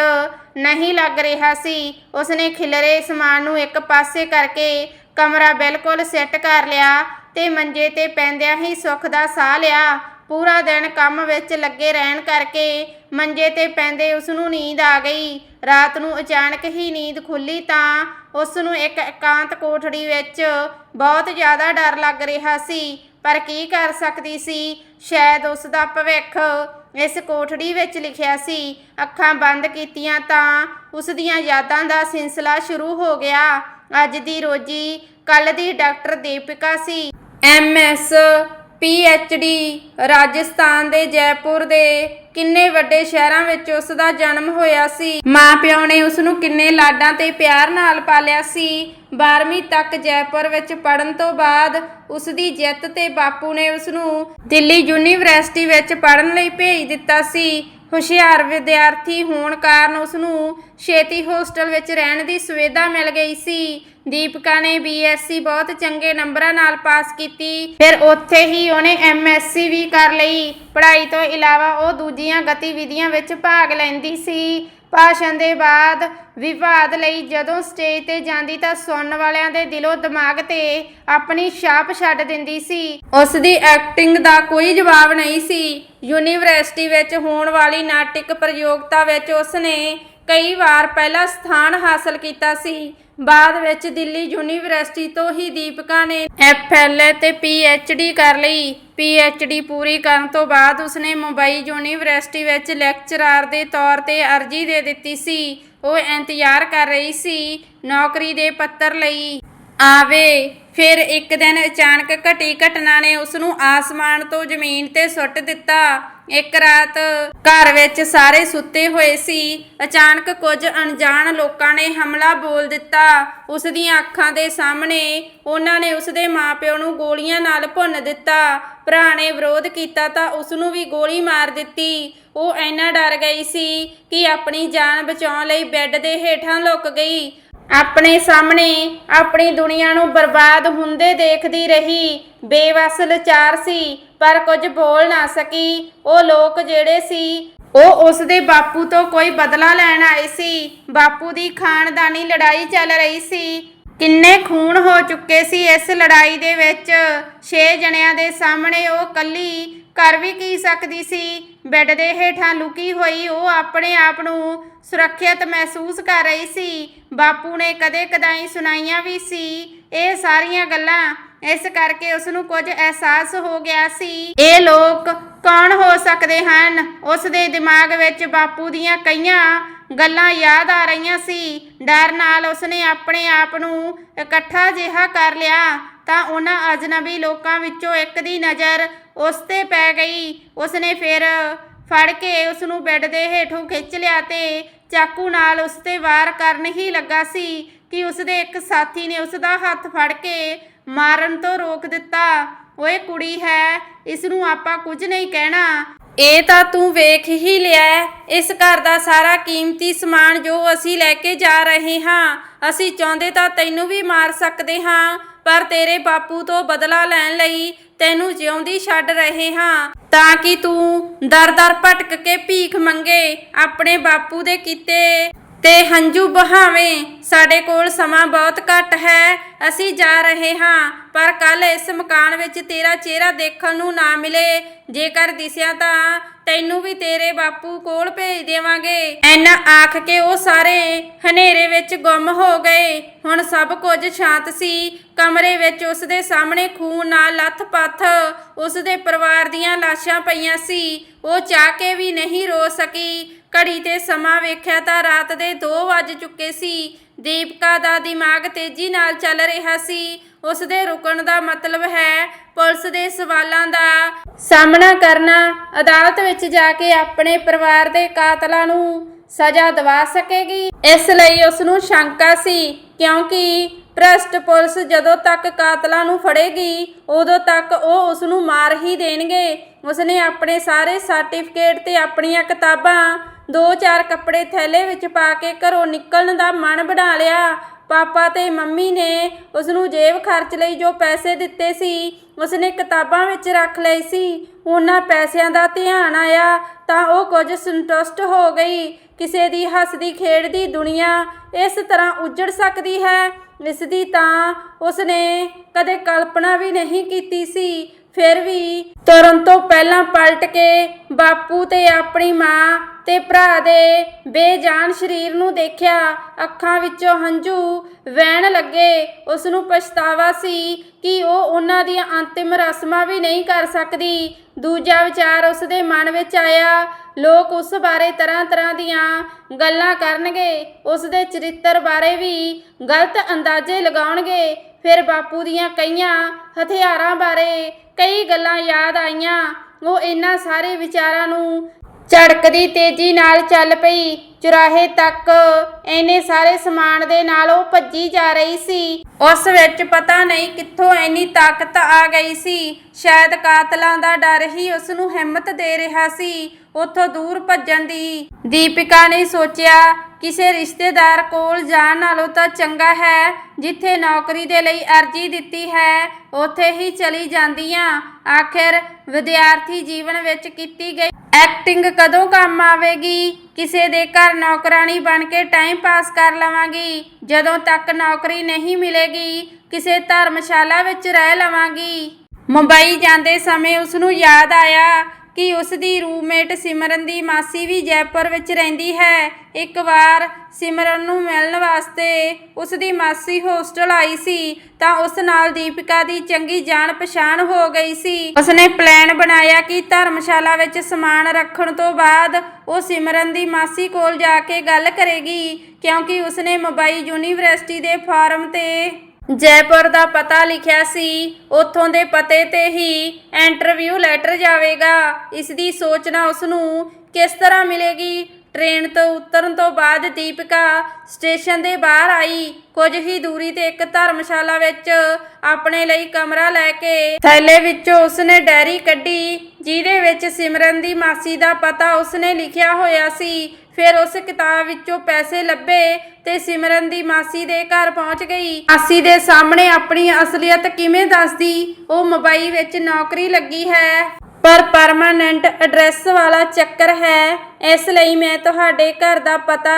ਨਹੀਂ ਲੱਗ ਰਿਹਾ ਸੀ। ਉਸਨੇ ਖਿਲਰੇ ਸਮਾਨ ਨੂੰ ਇੱਕ ਪਾਸੇ ਕਰਕੇ ਕਮਰਾ ਬਿਲਕੁਲ ਸੈੱਟ ਕਰ ਲਿਆ ਤੇ ਮੰਜੇ ਤੇ ਪੈਂਦਿਆਂ ਹੀ ਸੁੱਖ ਦਾ ਸਾਹ ਲਿਆ। ਪੂਰਾ ਦਿਨ ਕੰਮ ਵਿੱਚ ਲੱਗੇ ਰਹਿਣ ਕਰਕੇ ਮੰਜੇ ਤੇ ਪੈਂਦੇ ਉਸ ਨੂੰ ਨੀਂਦ ਆ ਗਈ। ਰਾਤ ਨੂੰ ਅਚਾਨਕ ਹੀ ਨੀਂਦ ਖੁੱਲੀ ਤਾਂ ਉਸ ਨੂੰ ਇੱਕ ਇਕਾਂਤ ਕੋਠੜੀ ਵਿੱਚ ਬਹੁਤ ਜ਼ਿਆਦਾ ਡਰ ਲੱਗ ਰਿਹਾ ਸੀ। ਪਰ ਕੀ ਕਰ ਸਕਦੀ ਸੀ? ਸ਼ਾਇਦ ਉਸ ਦਾ ਭਵਿੱਖ ਇਸ ਕੋਠੜੀ ਵਿੱਚ ਲਿਖਿਆ ਸੀ। ਅੱਖਾਂ ਬੰਦ ਕੀਤੀਆਂ ਤਾਂ ਉਸ ਦੀਆਂ ਯਾਦਾਂ ਦਾ ਸਿਲਸਿਲਾ ਸ਼ੁਰੂ ਹੋ ਗਿਆ। ਅੱਜ ਦੀ ਰੋਜੀ ਕੱਲ ਦੀ ਡਾਕਟਰ ਦੀਪਿਕਾ ਸੀ। ਐਮਐਸ ਡੀ ਰਾਜਸਥਾਨ ਦੇ ਜੈਪੁਰ ਦੇ ਕਿੰਨੇ ਵੱਡੇ ਸ਼ਹਿਰਾਂ ਵਿੱਚ ਉਸ ਦਾ ਜਨਮ ਹੋਇਆ ਸੀ। ਮਾਪਿਓ ਨੇ ਉਸ ਨੂੰ ਕਿੰਨੇ ਲਾਡਾਂ ਤੇ ਪਿਆਰ ਨਾਲ ਪਾਲਿਆ ਸੀ। 12ਵੀਂ ਤੱਕ ਜੈਪੁਰ ਵਿੱਚ ਪੜਨ ਤੋਂ ਬਾਅਦ ਉਸ ਦੀ ਜਿੱਤ ਤੇ ਬਾਪੂ ਨੇ ਉਸ ਨੂੰ ਦਿੱਲੀ ਯੂਨੀਵਰਸਿਟੀ ਵਿੱਚ ਪੜਨ ਲਈ ਭੇਜ ਦਿੱਤਾ ਸੀ। ਹੁਸ਼ਿਆਰ ਵਿਦਿਆਰਥੀ ਹੋਣ ਕਾਰਨ ਉਸ ਨੂੰ ਛੇਤੀ ਹੋਸਟਲ ਵਿੱਚ ਰਹਿਣ ਦੀ ਸੁਵਿਧਾ ਮਿਲ ਗਈ ਸੀ। ਦੀਪਕਾ ਨੇ ਬੀਐਸਸੀ ਬਹੁਤ ਚੰਗੇ ਨੰਬਰਾਂ ਨਾਲ ਪਾਸ ਕੀਤੀ। ਫਿਰ ਉੱਥੇ ਹੀ ਉਹਨੇ ਐਮਐਸਸੀ ਵੀ ਕਰ ਲਈ। ਪੜ੍ਹਾਈ ਤੋਂ ਇਲਾਵਾ ਉਹ ਦੂਜੀਆਂ ਗਤੀਵਿਧੀਆਂ ਵਿੱਚ ਭਾਗ ਲੈਂਦੀ ਸੀ। ਭਾਸ਼ਣ ਦੇ ਬਾਅਦ ਵਿਵਾਦ ਲਈ ਜਦੋਂ ਸਟੇਜ ਤੇ ਜਾਂਦੀ ਤਾਂ ਸੁਣਨ ਵਾਲਿਆਂ ਦੇ ਦਿਲੋਂ ਦਿਮਾਗ ਤੇ ਆਪਣੀ ਛਾਪ ਛੱਡ ਦਿੰਦੀ ਸੀ। ਉਸ ਦੀ ਐਕਟਿੰਗ ਦਾ ਕੋਈ ਜਵਾਬ ਨਹੀਂ ਸੀ। ਯੂਨੀਵਰਸਿਟੀ ਵਿੱਚ ਹੋਣ ਵਾਲੀ ਨਾਟਕ ਪ੍ਰਯੋਗਤਾ ਵਿੱਚ ਉਸ ਨੇ ਕਈ ਵਾਰ ਪਹਿਲਾ ਸਥਾਨ ਹਾਸਲ ਕੀਤਾ ਸੀ। ਬਾਅਦ ਵਿੱਚ ਦਿੱਲੀ ਯੂਨੀਵਰਸਿਟੀ ਤੋਂ ਹੀ ਦੀਪਕਾ ਨੇ ਐਫਐਲਏ ਤੇ ਪੀਐਚਡੀ ਕਰ ਲਈ। ਪੀਐਚਡੀ ਪੂਰੀ ਕਰਨ ਤੋਂ ਬਾਅਦ ਉਸਨੇ ਮੁੰਬਈ ਯੂਨੀਵਰਸਿਟੀ ਵਿੱਚ ਲੈਕਚਰਰ ਦੇ ਤੌਰ ਤੇ ਅਰਜ਼ੀ ਦੇ ਦਿੱਤੀ ਸੀ। ਉਹ ਇੰਤਜ਼ਾਰ ਕਰ ਰਹੀ ਸੀ ਨੌਕਰੀ ਦੇ ਪੱਤਰ ਲਈ। ਆਵੇ ਫਿਰ ਇੱਕ ਦਿਨ ਅਚਾਨਕ ਘਟੀ ਘਟਨਾ ਨੇ ਉਸ ਨੂੰ ਆਸਮਾਨ ਤੋਂ ਜ਼ਮੀਨ ਤੇ ਸੁੱਟ ਦਿੱਤਾ। ਇੱਕ ਰਾਤ ਘਰ ਵਿੱਚ ਸਾਰੇ ਸੁੱਤੇ ਹੋਏ ਸੀ। ਅਚਾਨਕ ਕੁਝ ਅਣਜਾਣ ਲੋਕਾਂ ਨੇ ਹਮਲਾ ਬੋਲ ਦਿੱਤਾ। ਉਸ ਦੀਆਂ ਅੱਖਾਂ ਦੇ ਸਾਹਮਣੇ ਉਹਨਾਂ ਨੇ ਉਸ ਦੇ ਮਾਪਿਓ ਨੂੰ ਗੋਲੀਆਂ ਨਾਲ ਭੁੰਨ ਦਿੱਤਾ। ਭਰਾ ਨੇ ਵਿਰੋਧ ਕੀਤਾ ਤਾਂ ਉਸ ਨੂੰ ਵੀ ਗੋਲੀ ਮਾਰ ਦਿੱਤੀ। ਉਹ ਇੰਨਾ ਡਰ ਗਈ ਸੀ ਕਿ ਆਪਣੀ ਜਾਨ ਬਚਾਉਣ ਲਈ ਬੈੱਡ ਦੇ ਹੇਠਾਂ ਲੁਕ ਗਈ। ਆਪਣੇ ਸਾਹਮਣੇ ਆਪਣੀ ਦੁਨੀਆ ਨੂੰ ਬਰਬਾਦ ਹੁੰਦੇ ਦੇਖਦੀ ਰਹੀ। ਬੇਵਸ ਲਚਾਰ ਸੀ, ਪਰ ਕੁਝ ਬੋਲ ਨਾ ਸਕੀ। ਉਹ ਲੋਕ ਜਿਹੜੇ ਸੀ, ਉਹ ਉਸ ਦੇ ਬਾਪੂ ਤੋਂ ਕੋਈ ਬਦਲਾ ਲੈਣ ਆਏ ਸੀ। ਬਾਪੂ ਦੀ ਖਾਨਦਾਨੀ ਲੜਾਈ ਚੱਲ ਰਹੀ ਸੀ। ਕਿੰਨੇ ਖੂਨ ਹੋ ਚੁੱਕੇ ਸੀ ਇਸ ਲੜਾਈ ਦੇ ਵਿੱਚ। 6 ਜਣਿਆਂ ਦੇ ਸਾਹਮਣੇ ਉਹ ਕੱਲੀ ਕਰ ਵੀ ਕੀ ਸਕਦੀ ਸੀ? ਬੈੱਡ ਦੇ ਹੇਠਾਂ ਲੁਕੀ ਹੋਈ ਉਹ ਆਪਣੇ ਆਪ ਨੂੰ ਸੁਰੱਖਿਅਤ ਮਹਿਸੂਸ ਕਰ ਰਹੀ ਸੀ। ਬਾਪੂ ਨੇ ਕਦੇ ਕਦਾਈ ਸੁਣਾਈਆਂ ਵੀ ਸੀ। ਇਹ ਸਾਰੀਆਂ ਗੱਲਾਂ ਇਸ ਕਰਕੇ ਉਸ ਨੂੰ ਕੁਝ ਅਹਿਸਾਸ ਹੋ ਗਿਆ ਸੀ। ਇਹ ਲੋਕ ਕੌਣ ਹੋ ਸਕਦੇ ਹਨ? ਉਸ ਦੇ ਦਿਮਾਗ ਵਿੱਚ ਬਾਪੂ ਦੀਆਂ ਕਈਆਂ ਗੱਲਾਂ ਯਾਦ ਆ ਰਹੀਆਂ ਸੀ। ਡਰ ਨਾਲ ਉਸਨੇ ਆਪਣੇ ਆਪ ਨੂੰ ਇਕੱਠਾ ਜਿਹਾ ਕਰ ਲਿਆ ਤਾਂ ਉਹਨਾਂ ਅਜਨਬੀ ਲੋਕਾਂ ਵਿੱਚੋਂ ਇੱਕ ਦੀ ਨਜ਼ਰ ਉਸ ਤੇ ਪੈ ਗਈ। ਉਸਨੇ ਫਿਰ ਫੜ ਕੇ ਉਸ ਨੂੰ ਬੈੱਡ ਦੇ ਹੇਠੋਂ ਖਿੱਚ ਲਿਆ ਤੇ ਚਾਕੂ ਨਾਲ ਉਸ ਤੇ ਵਾਰ ਕਰਨ ਹੀ ਲੱਗਾ ਸੀ ਕਿ ਉਸ ਦੇ ਇੱਕ ਸਾਥੀ ਨੇ ਉਸ ਦਾ ਹੱਥ ਫੜ ਕੇ ਮਾਰਨ ਤੋਂ ਰੋਕ ਦਿੱਤਾ। ਓਏ ਕੁੜੀ ਹੈ ਇਸ ਨੂੰ ਆਪਾਂ ਕੁਝ ਨਹੀਂ ਕਹਿਣਾ। ਇਹ ਤਾਂ ਤੂੰ ਵੇਖ ਹੀ ਲਿਆ ਇਸ ਘਰ ਦਾ ਸਾਰਾ ਕੀਮਤੀ ਸਮਾਨ ਜੋ ਅਸੀਂ ਲੈ ਕੇ ਜਾ ਰਹੇ ਹਾਂ, ਅਸੀਂ ਚਾਹੁੰਦੇ ਤਾਂ ਤੈਨੂੰ ਵੀ ਮਾਰ ਸਕਦੇ ਹਾਂ। ਪਰ ਤੇਰੇ ਬਾਪੂ ਤੋਂ ਬਦਲਾ ਲੈਣ ਲਈ ਤੈਨੂੰ ਜਿਉਂਦੀ ਛੱਡ ਰਹੇ ਹਾਂ। ਤਾਂ ਕਿ ਤੂੰ ਦਰ-ਦਰ ਭਟਕ ਕੇ ਭੀਖ ਮੰਗੇ ਆਪਣੇ ਬਾਪੂ ਦੇ ਕੀਤੇ। ਤੇ ਹੰਝੂ ਬਹਾਵੇਂ, ਸਾਡੇ ਕੋਲ ਸਮਾਂ ਬਹੁਤ ਘੱਟ ਹੈ, ਅਸੀਂ ਜਾ ਰਹੇ ਹਾਂ। ਪਰ ਕੱਲ ਇਸ ਮਕਾਨ ਵਿੱਚ ਤੇਰਾ ਚਿਹਰਾ ਦੇਖਣ ਨੂੰ ਨਾ ਮਿਲੇ। ਜੇਕਰ ਦਿਸਿਆ ਤਾਂ ਤੈਨੂੰ ਵੀ ਤੇਰੇ ਬਾਪੂ ਕੋਲ ਭੇਜ ਦੇਵਾਂਗੇ। ਐਨਾ ਆਖ ਕੇ ਉਹ ਸਾਰੇ ਹਨੇਰੇ ਵਿੱਚ ਗੁੰਮ ਹੋ ਗਏ। ਹੁਣ ਸਭ ਕੁਝ ਸ਼ਾਂਤ ਸੀ। ਕਮਰੇ ਵਿੱਚ ਉਸ ਦੇ ਸਾਹਮਣੇ ਖੂਨ ਨਾਲ ਲੱਥ-ਪੱਥ ਉਸ ਦੇ ਪਰਿਵਾਰ ਦੀਆਂ ਲਾਸ਼ਾਂ ਪਈਆਂ ਸੀ। ਉਹ ਚਾਹ ਕੇ ਵੀ ਨਹੀਂ ਰੋ ਸਕੀ। ਘੜੀ ਤੇ ਸਮਾਂ ਵੇਖਿਆ ਤਾਂ ਰਾਤ ਦੇ 2 ਵੱਜ ਚੁੱਕੇ ਸੀ। ਦੀਪਕਾ ਦਾ ਦਿਮਾਗ ਤੇਜ਼ੀ ਨਾਲ ਚੱਲ ਰਿਹਾ ਸੀ। ਉਸ ਦੇ ਰੁਕਣ ਦਾ ਮਤਲਬ ਹੈ ਪੁਲਿਸ ਦੇ ਸਵਾਲਾਂ ਦਾ ਸਾਹਮਣਾ ਕਰਨਾ। ਅਦਾਲਤ ਵਿੱਚ ਜਾ ਕੇ ਆਪਣੇ ਪਰਿਵਾਰ ਦੇ ਕਾਤਲਾਂ ਨੂੰ ਸਜ਼ਾ ਦਿਵਾ ਸਕੇਗੀ। ਇਸ ਲਈ ਉਸ ਨੂੰ ਸ਼ੰਕਾ ਸੀ, ਕਿਉਂਕਿ ਭ੍ਰਸ਼ਟ ਪੁਲਿਸ ਜਦੋਂ ਤੱਕ ਕਾਤਲਾਂ ਨੂੰ ਫੜੇਗੀ, ਉਦੋਂ ਤੱਕ ਉਹ ਉਸ ਨੂੰ ਮਾਰ ਹੀ ਦੇਣਗੇ। ਉਸਨੇ ਆਪਣੇ ਸਾਰੇ ਸਰਟੀਫਿਕੇਟ ਤੇ ਆਪਣੀਆਂ ਕਿਤਾਬਾਂ, ਦੋ ਚਾਰ ਕੱਪੜੇ ਥੈਲੇ ਵਿੱਚ ਪਾ ਕੇ ਘਰੋਂ ਨਿਕਲਣ ਦਾ ਮਨ ਬਣਾ ਲਿਆ। ਪਾਪਾ ਤੇ ਮੰਮੀ ਨੇ ਉਸ ਨੂੰ ਜੇਬ ਖਰਚ ਲਈ ਜੋ ਪੈਸੇ ਦਿੱਤੇ ਸੀ, ਉਸਨੇ ਕਿਤਾਬਾਂ ਵਿੱਚ ਰੱਖ ਲਈ ਸੀ। ਉਹਨਾਂ ਪੈਸਿਆਂ ਦਾ ਧਿਆਨ ਆਇਆ ਤਾਂ ਉਹ ਕੁਝ ਸੰਤੁਸ਼ਟ ਹੋ ਗਈ। ਕਿਸੇ ਦੀ ਹੱਸਦੀ ਖੇਡਦੀ ਦੁਨੀਆ ਇਸ ਤਰ੍ਹਾਂ ਉੱਜੜ ਸਕਦੀ ਹੈ। ਇਸ ਦੀ ਤਾਂ ਉਸਨੇ ਕਦੇ ਕਲਪਨਾ ਵੀ ਨਹੀਂ ਕੀਤੀ ਸੀ। ਫਿਰ ਵੀ ਤੁਰਨ ਤੋਂ ਪਹਿਲਾਂ ਪਲਟ ਕੇ ਬਾਪੂ ਤੇ ਆਪਣੀ ਮਾਂ ਤੇ ਭਰਾ ਦੇ ਬੇਜਾਨ ਸਰੀਰ ਨੂੰ ਦੇਖਿਆ, ਅੱਖਾਂ ਵਿੱਚੋਂ ਹੰਝੂ ਵਹਿਣ ਲੱਗੇ। ਉਸ ਨੂੰ ਪਛਤਾਵਾ ਸੀ ਕਿ ਉਹ ਉਹਨਾਂ ਦੀਆਂ ਅੰਤਿਮ ਰਸਮਾਂ ਵੀ ਨਹੀਂ ਕਰ ਸਕਦੀ। ਦੂਜਾ ਵਿਚਾਰ ਉਸ ਦੇ ਮਨ ਵਿੱਚ ਆਇਆ, ਲੋਕ ਉਸ ਬਾਰੇ ਤਰ੍ਹਾਂ ਤਰ੍ਹਾਂ ਦੀਆਂ ਗੱਲਾਂ ਕਰਨਗੇ ਉਸ ਦੇ ਚਰਿੱਤਰ ਬਾਰੇ ਵੀ ਗਲਤ ਅੰਦਾਜ਼ੇ ਲਗਾਉਣਗੇ। ਫਿਰ ਬਾਪੂ ਦੀਆਂ ਕਈਆਂ ਹਥਿਆਰਾਂ ਬਾਰੇ ਕਈ ਗੱਲਾਂ ਯਾਦ ਆਈਆਂ। ਉਹ ਇਹਨਾਂ ਸਾਰੇ ਵਿਚਾਰਾਂ ਨੂੰ ਝੜਕਦੀ ਤੇਜ਼ੀ ਨਾਲ ਚੱਲ ਪਈ। ਚੁਰਾਹੇ ਤੱਕ ਐਨੇ ਸਾਰੇ ਸਮਾਨ ਦੇ ਨਾਲ ਉਹ ਭੱਜੀ ਜਾ ਰਹੀ ਸੀ। ਉਸ ਵਿੱਚ ਪਤਾ ਨਹੀਂ ਕਿੱਥੋਂ ਐਨੀ ਤਾਕਤ ਆ ਗਈ ਸੀ। ਸ਼ਾਇਦ ਕਾਤਲਾਂ ਦਾ ਡਰ ਹੀ ਉਸ ਨੂੰ ਹਿੰਮਤ ਦੇ ਰਿਹਾ ਸੀ। ਉੱਥੋਂ ਦੂਰ ਭੱਜਣ ਦੀ। ਦੀਪਿਕਾ ਨੇ ਸੋਚਿਆ, ਕਿਸੇ ਰਿਸ਼ਤੇਦਾਰ ਕੋਲ ਜਾਣ ਨਾਲੋਂ ਤਾਂ ਚੰਗਾ ਹੈ, ਜਿੱਥੇ ਨੌਕਰੀ ਦੇ ਲਈ ਅਰਜ਼ੀ ਦਿੱਤੀ ਹੈ, ਉੱਥੇ ਹੀ ਚਲੀ ਜਾਂਦੀਆਂ। ਆਖਿਰ ਵਿਦਿਆਰਥੀ ਜੀਵਨ ਵਿੱਚ ਕੀਤੀ ਗਈ ਐਕਟਿੰਗ ਕਦੋਂ ਕੰਮ ਆਵੇਗੀ? ਕਿਸੇ ਦੇ ਘਰ ਨੌਕਰਾਨੀ ਬਣ ਕੇ ਟਾਈਮ ਪਾਸ ਕਰ ਲਵਾਂਗੀ। ਜਦੋਂ ਤੱਕ ਨੌਕਰੀ ਨਹੀਂ ਮਿਲੇਗੀ, ਕਿਸੇ ਧਰਮਸ਼ਾਲਾ ਵਿੱਚ ਰਹਿ ਲਵਾਂਗੀ। ਮੁੰਬਈ ਜਾਂਦੇ ਸਮੇਂ ਉਸ ਨੂੰ ਯਾਦ ਆਇਆ ਕਿ ਉਸ ਦੀ ਰੂਮਮੇਟ ਸਿਮਰਨ ਦੀ ਮਾਸੀ ਵੀ ਜੈਪੁਰ ਵਿੱਚ ਰਹਿੰਦੀ ਹੈ। ਇੱਕ ਵਾਰ ਸਿਮਰਨ ਨੂੰ ਮਿਲਣ ਵਾਸਤੇ ਉਸ ਦੀ ਮਾਸੀ ਹੋਸਟਲ ਆਈ ਸੀ, ਤਾਂ ਉਸ ਨਾਲ ਦੀਪਿਕਾ ਦੀ ਚੰਗੀ ਜਾਣ ਪਛਾਣ ਹੋ ਗਈ ਸੀ। ਉਸਨੇ ਪਲਾਨ ਬਣਾਇਆ ਕਿ ਧਰਮਸ਼ਾਲਾ ਵਿੱਚ ਸਮਾਨ ਰੱਖਣ ਤੋਂ ਬਾਅਦ ਉਹ ਸਿਮਰਨ ਦੀ ਮਾਸੀ ਕੋਲ ਜਾ ਕੇ ਗੱਲ ਕਰੇਗੀ, ਕਿਉਂਕਿ ਉਸਨੇ ਮੁੰਬਈ ਯੂਨੀਵਰਸਿਟੀ ਦੇ ਫਾਰਮ ਤੇ ਜੈਪੁਰ ਦਾ ਪਤਾ ਲਿਖਿਆ ਸੀ, ਉੱਥੋਂ ਦੇ ਪਤੇ ਤੇ ਹੀ ਇੰਟਰਵਿਊ ਲੈਟਰ ਜਾਵੇਗਾ। ਇਸ ਦੀ ਸੋਚਣਾ ਉਸ ਨੂੰ ਕਿਸ ਤਰ੍ਹਾਂ ਮਿਲੇਗੀ? ਟ੍ਰੇਨ ਤੋਂ ਉਤਰਨ ਤੋਂ ਬਾਅਦ ਦੀਪਿਕਾ ਸਟੇਸ਼ਨ ਦੇ ਬਾਹਰ ਆਈ। ਕੁਝ ਹੀ ਦੂਰੀ ਤੇ ਇੱਕ ਧਰਮਸ਼ਾਲਾ ਵਿੱਚ ਆਪਣੇ ਲਈ ਕਮਰਾ ਲੈ ਕੇ ਥੈਲੇ ਵਿੱਚੋਂ ਉਸਨੇ ਡੈਰੀ ਕੱਢੀ। ਜਿਹਦੇ ਵਿੱਚ ਸਿਮਰਨ ਦੀ ਮਾਸੀ ਦਾ ਪਤਾ ਉਸਨੇ ਲਿਖਿਆ ਹੋਇਆ ਸੀ। ਫਿਰ ਉਸ ਕਿਤਾਬ ਵਿੱਚੋਂ ਪੈਸੇ ਲੱਭੇ ਤੇ ਸਿਮਰਨ ਦੀ ਮਾਸੀ ਦੇ ਘਰ ਪਹੁੰਚ ਗਈ। ਮਾਸੀ ਦੇ ਸਾਹਮਣੇ ਆਪਣੀ ਅਸਲੀਅਤ ਕਿਵੇਂ ਦੱਸਦੀ? ਉਹ ਮੁੰਬਈ ਵਿੱਚ ਨੌਕਰੀ ਲੱਗੀ ਹੈ। ਪਰ ਪਰਮਾਨੈਂਟ ਐਡਰੈਸ ਵਾਲਾ ਚੱਕਰ ਹੈ। ਇਸ ਲਈ ਮੈਂ ਤੁਹਾਡੇ ਘਰ ਦਾ ਪਤਾ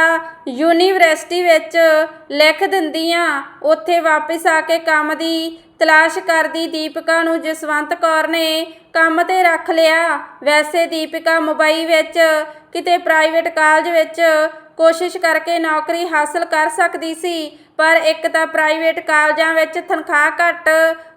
ਯੂਨੀਵਰਸਿਟੀ ਵਿੱਚ ਲਿਖ ਦਿੰਦੀ ਆ ਉੱਥੇ ਵਾਪਸ ਆ ਕੇ ਕੰਮ ਦੀ ਤਲਾਸ਼ ਕਰਦੀ ਦੀਪਿਕਾ ਨੂੰ ਜਸਵੰਤ ਕੌਰ ਨੇ ਕੰਮ ਤੇ ਰੱਖ ਲਿਆ। ਵੈਸੇ ਦੀਪਿਕਾ ਮੁੰਬਈ ਵਿੱਚ ਕਿਤੇ ਪ੍ਰਾਈਵੇਟ ਕਾਲਜ ਵਿੱਚ ਕੋਸ਼ਿਸ਼ ਕਰਕੇ ਨੌਕਰੀ ਹਾਸਲ ਕਰ ਸਕਦੀ ਸੀ, ਪਰ ਇੱਕ ਤਾਂ ਪ੍ਰਾਈਵੇਟ ਕਾਲਜਾਂ ਵਿੱਚ ਤਨਖਾਹ ਘੱਟ,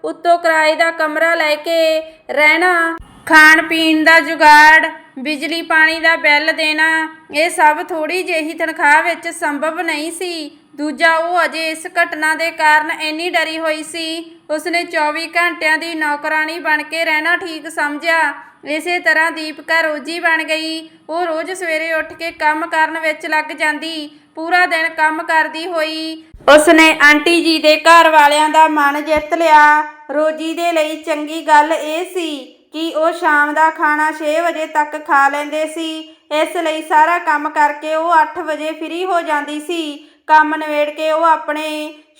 ਉੱਤੋਂ ਕਿਰਾਏ ਦਾ ਕਮਰਾ ਲੈ ਕੇ ਰਹਿਣਾ ਖਾਣ ਪੀਣ ਦਾ ਜੁਗਾੜ, ਬਿਜਲੀ ਪਾਣੀ ਦਾ ਬਿੱਲ ਦੇਣਾ, ਇਹ ਸਭ ਥੋੜੀ ਜਿਹੀ ਤਨਖਾਹ ਵਿੱਚ ਸੰਭਵ ਨਹੀਂ ਸੀ। ਦੂਜਾ ਉਹ ਅਜੇ ਇਸ ਘਟਨਾ ਦੇ ਕਾਰਨ ਇੰਨੀ ਡਰੀ ਹੋਈ ਸੀ। ਉਸਨੇ 24 ਘੰਟਿਆਂ ਦੀ ਨੌਕਰਾਨੀ ਬਣ ਕੇ ਰਹਿਣਾ ਠੀਕ ਸਮਝਿਆ। ਇਸੇ ਤਰ੍ਹਾਂ ਦੀਪਕਾ ਰੋਜੀ ਬਣ ਗਈ। ਉਹ ਰੋਜ਼ ਸਵੇਰੇ ਉੱਠ ਕੇ ਕੰਮ ਕਰਨ ਵਿੱਚ ਲੱਗ ਜਾਂਦੀ। ਪੂਰਾ ਦਿਨ ਕੰਮ ਕਰਦੀ ਹੋਈ। ਉਸਨੇ ਆਂਟੀ ਜੀ ਦੇ ਘਰ ਵਾਲਿਆਂ ਦਾ ਮਨ ਜਿੱਤ ਲਿਆ। ਰੋਜੀ ਦੇ ਲਈ ਚੰਗੀ ਗੱਲ ਇਹ ਸੀ ਕਿ ਉਹ ਸ਼ਾਮ ਦਾ ਖਾਣਾ 6 ਵਜੇ ਤੱਕ ਖਾ ਲੈਂਦੇ ਸੀ। ਇਸ ਲਈ ਸਾਰਾ ਕੰਮ ਕਰਕੇ ਉਹ 8 ਵਜੇ ਫ੍ਰੀ ਹੋ ਜਾਂਦੀ ਸੀ। ਕੰਮ ਨਵੇੜ ਕੇ ਉਹ ਆਪਣੇ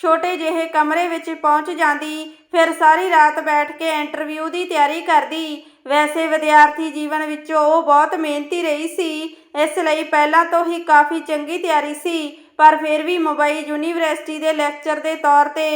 ਛੋਟੇ ਜਿਹੇ ਕਮਰੇ ਵਿੱਚ ਪਹੁੰਚ ਜਾਂਦੀ। ਫਿਰ ਸਾਰੀ ਰਾਤ ਬੈਠ ਕੇ ਇੰਟਰਵਿਊ ਦੀ ਤਿਆਰੀ ਕਰਦੀ। ਵੈਸੇ ਵਿਦਿਆਰਥੀ ਜੀਵਨ ਵਿੱਚੋਂ ਉਹ ਬਹੁਤ ਮਿਹਨਤੀ ਰਹੀ ਸੀ। ਇਸ ਲਈ ਪਹਿਲਾਂ ਤੋਂ ਹੀ ਕਾਫੀ ਚੰਗੀ ਤਿਆਰੀ ਸੀ। ਪਰ ਫਿਰ ਵੀ ਮੁੰਬਈ ਯੂਨੀਵਰਸਿਟੀ ਦੇ ਲੈਕਚਰ ਦੇ ਤੌਰ ਤੇ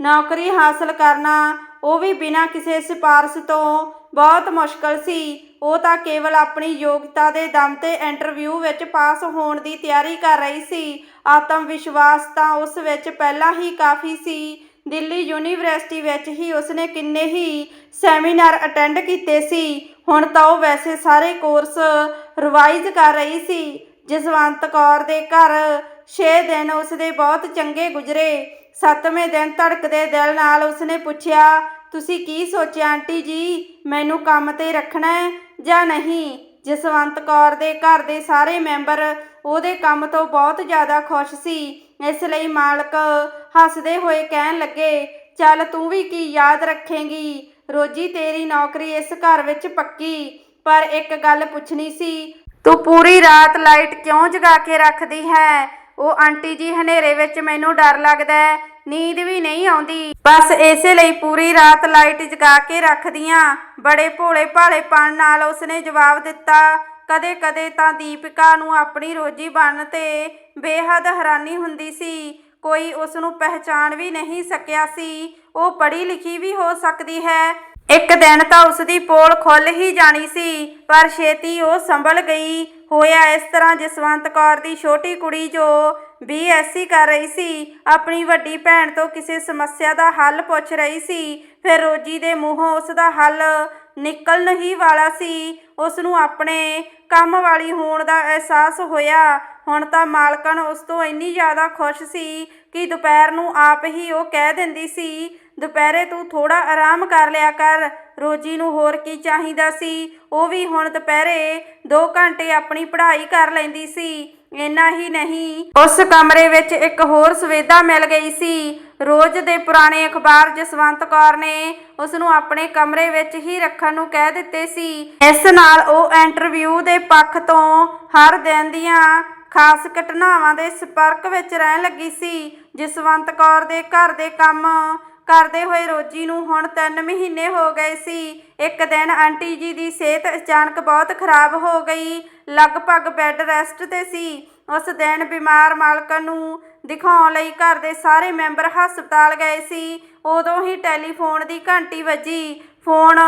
ਨੌਕਰੀ ਹਾਸਲ ਕਰਨਾ, ਉਹ ਵੀ ਬਿਨਾਂ ਕਿਸੇ ਸਿਫਾਰਸ਼ ਤੋਂ ਬਹੁਤ ਮੁਸ਼ਕਲ ਸੀ। ਉਹ ਤਾਂ ਕੇਵਲ ਆਪਣੀ ਯੋਗਤਾ ਦੇ ਦਮ ਤੇ ਇੰਟਰਵਿਊ ਵਿੱਚ ਪਾਸ ਹੋਣ ਦੀ ਤਿਆਰੀ ਕਰ ਰਹੀ ਸੀ। ਆਤਮ ਵਿਸ਼ਵਾਸ ਤਾਂ ਉਸ ਵਿੱਚ ਪਹਿਲਾਂ ਹੀ ਕਾਫੀ ਸੀ। ਦਿੱਲੀ ਯੂਨੀਵਰਸਿਟੀ ਵਿੱਚ ਹੀ ਉਸਨੇ ਕਿੰਨੇ ਹੀ ਸੈਮੀਨਾਰ ਅਟੈਂਡ ਕੀਤੇ ਸੀ। ਹੁਣ ਤਾਂ ਉਹ ਵੈਸੇ ਸਾਰੇ ਕੋਰਸ ਰਿਵਾਈਜ਼ ਕਰ ਰਹੀ ਸੀ। ਜਸਵੰਤ ਕੌਰ ਦੇ ਘਰ 6 ਦਿਨ ਉਸਦੇ ਬਹੁਤ ਚੰਗੇ ਗੁਜ਼ਰੇ। ਸੱਤਵੇਂ ਦਿਨ ਧੜਕਦੇ ਦਿਲ ਨਾਲ ਉਸਨੇ ਪੁੱਛਿਆ ਤੁਸੀਂ ਕੀ ਸੋਚਿਆ, ਆਂਟੀ ਜੀ? ਮੈਨੂੰ ਕੰਮ ਤੇ ਰੱਖਣਾ ਹੈ ਜਾਂ ਨਹੀਂ? ਜਸਵੰਤ ਕੌਰ ਦੇ ਘਰ ਦੇ ਸਾਰੇ ਮੈਂਬਰ ਉਹਦੇ ਕੰਮ ਤੋਂ ਬਹੁਤ ਜ਼ਿਆਦਾ ਖੁਸ਼ ਸੀ। ਇਸ ਲਈ ਮਾਲਕ ਹੱਸਦੇ ਹੋਏ ਕਹਿਣ ਲੱਗੇ, ਚੱਲ ਤੂੰ ਵੀ ਕੀ ਯਾਦ ਰੱਖੇਂਗੀ? ਰੋਜੀ ਤੇਰੀ ਨੌਕਰੀ ਇਸ ਘਰ ਵਿੱਚ ਪੱਕੀ, ਪਰ ਇੱਕ ਗੱਲ ਪੁੱਛਣੀ ਸੀ, ਤੂੰ ਪੂਰੀ ਰਾਤ ਲਾਈਟ ਕਿਉਂ ਜਗਾ ਕੇ ਰੱਖਦੀ ਹੈ? ਉਹ ਆਂਟੀ ਜੀ ਹਨੇਰੇ ਵਿੱਚ ਮੈਨੂੰ ਡਰ ਲੱਗਦਾ ਹੈ। ਨੀਂਦ ਵੀ ਨਹੀਂ ਆਉਂਦੀ। ਬਸ ਇਸੇ ਲਈ ਪੂਰੀ ਰਾਤ ਲਾਈਟ ਜਗਾ ਕੇ ਰੱਖਦੀਆਂ। ਬੜੇ ਭੋਲੇ ਭਾਲੇ ਪਣ ਨਾਲ ਉਸਨੇ ਜਵਾਬ ਦਿੱਤਾ। ਕਦੇ ਕਦੇ ਤਾਂ ਦੀਪਿਕਾ ਨੂੰ ਆਪਣੀ ਰੋਜੀ ਬਣਨ ਤੇ ਬੇਹੱਦ ਹੈਰਾਨੀ ਹੁੰਦੀ ਸੀ। ਕੋਈ ਉਸ ਨੂੰ ਪਹਿਚਾਣ ਵੀ ਨਹੀਂ ਸਕਿਆ ਸੀ। ਉਹ ਪੜ੍ਹੀ ਲਿਖੀ ਵੀ ਹੋ ਸਕਦੀ ਹੈ। ਇੱਕ ਦਿਨ ਤਾਂ ਉਸ ਦੀ ਪੋਲ ਖੁੱਲ ਹੀ ਜਾਣੀ ਸੀ, ਪਰ ਛੇਤੀ ਉਹ ਸੰਭਲ ਗਈ। ਹੋਇਆ ਇਸ ਤਰ੍ਹਾਂ ਜਸਵੰਤ ਕੌਰ ਦੀ ਛੋਟੀ ਕੁੜੀ ਜੋ ਬੀਐਸਸੀ ਕਰ ਰਹੀ ਸੀ। ਆਪਣੀ ਵੱਡੀ ਭੈਣ ਤੋਂ ਕਿਸੇ ਸਮੱਸਿਆ ਦਾ ਹੱਲ ਪੁੱਛ ਰਹੀ ਸੀ। ਫਿਰ ਰੋਜੀ ਦੇ ਮੂੰਹੋਂ ਉਸ ਦਾ ਹੱਲ ਨਿਕਲਣ ਹੀ ਵਾਲਾ ਸੀ। ਉਸ ਨੂੰ ਆਪਣੇ ਕੰਮ ਵਾਲੀ ਹੋਣ ਦਾ ਅਹਿਸਾਸ ਹੋਇਆ। ਹੁਣ ਤਾਂ ਮਾਲਕਣ ਉਸ ਤੋਂ ਇੰਨੀ ਜ਼ਿਆਦਾ ਖੁਸ਼ ਸੀ ਕਿ ਦੁਪਹਿਰ ਨੂੰ ਆਪ ਹੀ ਉਹ ਕਹਿ ਦਿੰਦੀ ਸੀ, ਦੁਪਹਿਰੇ ਤੂੰ ਥੋੜਾ ਆਰਾਮ ਕਰ ਲਿਆ ਕਰ। ਰੋਜੀ ਨੂੰ ਹੋਰ ਕੀ ਚਾਹੀਦਾ ਸੀ? ਉਹ ਵੀ ਹੁਣ ਦੁਪਹਿਰੇ 2 ਘੰਟੇ ਆਪਣੀ ਪੜ੍ਹਾਈ ਕਰ ਲੈਂਦੀ ਸੀ। ਇੰਨਾ ਹੀ ਨਹੀਂ, ਉਸ ਕਮਰੇ ਵਿੱਚ ਇੱਕ ਹੋਰ ਸੁਵਿਧਾ ਮਿਲ ਗਈ ਸੀ। ਰੋਜ਼ ਦੇ ਪੁਰਾਣੇ ਅਖਬਾਰ ਜਸਵੰਤ ਕੌਰ ਨੇ ਉਸ ਨੂੰ ਆਪਣੇ ਕਮਰੇ ਵਿੱਚ ਹੀ ਰੱਖਣ ਨੂੰ ਕਹਿ ਦਿੱਤੇ ਸੀ। ਇਸ ਨਾਲ ਉਹ ਇੰਟਰਵਿਊ ਦੇ ਪੱਖ ਤੋਂ ਹਰ ਦਿਨ ਦੀਆਂ ਖਾਸ ਘਟਨਾਵਾਂ ਦੇ ਸੰਪਰਕ ਵਿੱਚ ਰਹਿਣ ਲੱਗੀ ਸੀ। ਜਸਵੰਤ ਕੌਰ ਦੇ ਘਰ ਦੇ ਕੰਮ ਕਰਦੇ ਹੋਏ ਰੋਜੀ ਨੂੰ ਹੁਣ 3 ਮਹੀਨੇ ਹੋ ਗਏ ਸੀ। ਇੱਕ ਦਿਨ ਆਂਟੀ ਜੀ ਦੀ ਸਿਹਤ ਅਚਾਨਕ ਬਹੁਤ ਖਰਾਬ ਹੋ ਗਈ। ਲਗਭਗ ਬੈੱਡ ਰੈਸਟ ਤੇ ਸੀ। ਉਸ ਦਿਨ ਬਿਮਾਰ ਮਾਲਕਨ ਨੂੰ ਦਿਖਾਉਣ ਲਈ ਘਰ ਦੇ ਸਾਰੇ ਮੈਂਬਰ ਹਸਪਤਾਲ ਗਏ ਸੀ। ਉਦੋਂ ਹੀ ਟੈਲੀਫੋਨ ਦੀ ਘੰਟੀ ਵੱਜੀ। ਫੋਨ,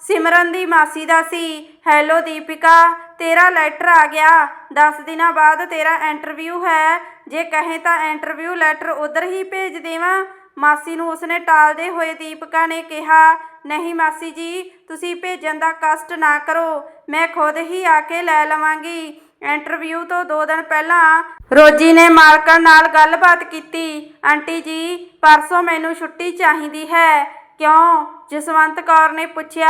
ਸਿਮਰਨ ਦੀ ਮਾਸੀ ਦਾ ਸੀ। ਹੈਲੋ ਦੀਪਿਕਾ, ਤੇਰਾ ਲੈਟਰ ਆ ਗਿਆ। 10 ਦਿਨਾਂ ਬਾਅਦ ਤੇਰਾ ਇੰਟਰਵਿਊ ਹੈ। ਜੇ ਕਹੇ ਤਾਂ ਇੰਟਰਵਿਊ ਲੈਟਰ ਉਧਰ ਹੀ ਭੇਜ ਦੇਵਾਂ। ਮਾਸੀ ਨੂੰ ਉਸਨੇ ਟਾਲਦੇ ਹੋਏ ਦੀਪਿਕਾ ਨੇ ਕਿਹਾ, ਨਹੀਂ ਮਾਸੀ ਜੀ ਤੁਸੀਂ ਭੇਜਣ ਦਾ ਕਸ਼ਟ ਨਾ ਕਰੋ। ਮੈਂ ਖੁਦ ਹੀ ਆ ਕੇ ਲੈ ਲਵਾਂਗੀ। ਇੰਟਰਵਿਊ ਤੋਂ 2 ਦਿਨ ਪਹਿਲਾਂ ਰੋਜੀ ਨੇ ਮਾਲਕਣ ਨਾਲ ਗੱਲਬਾਤ ਕੀਤੀ। ਆਂਟੀ ਜੀ, ਪਰਸੋਂ ਮੈਨੂੰ ਛੁੱਟੀ ਚਾਹੀਦੀ ਹੈ। ਕਿਉਂ? ਜਸਵੰਤ ਕੌਰ ਨੇ ਪੁੱਛਿਆ।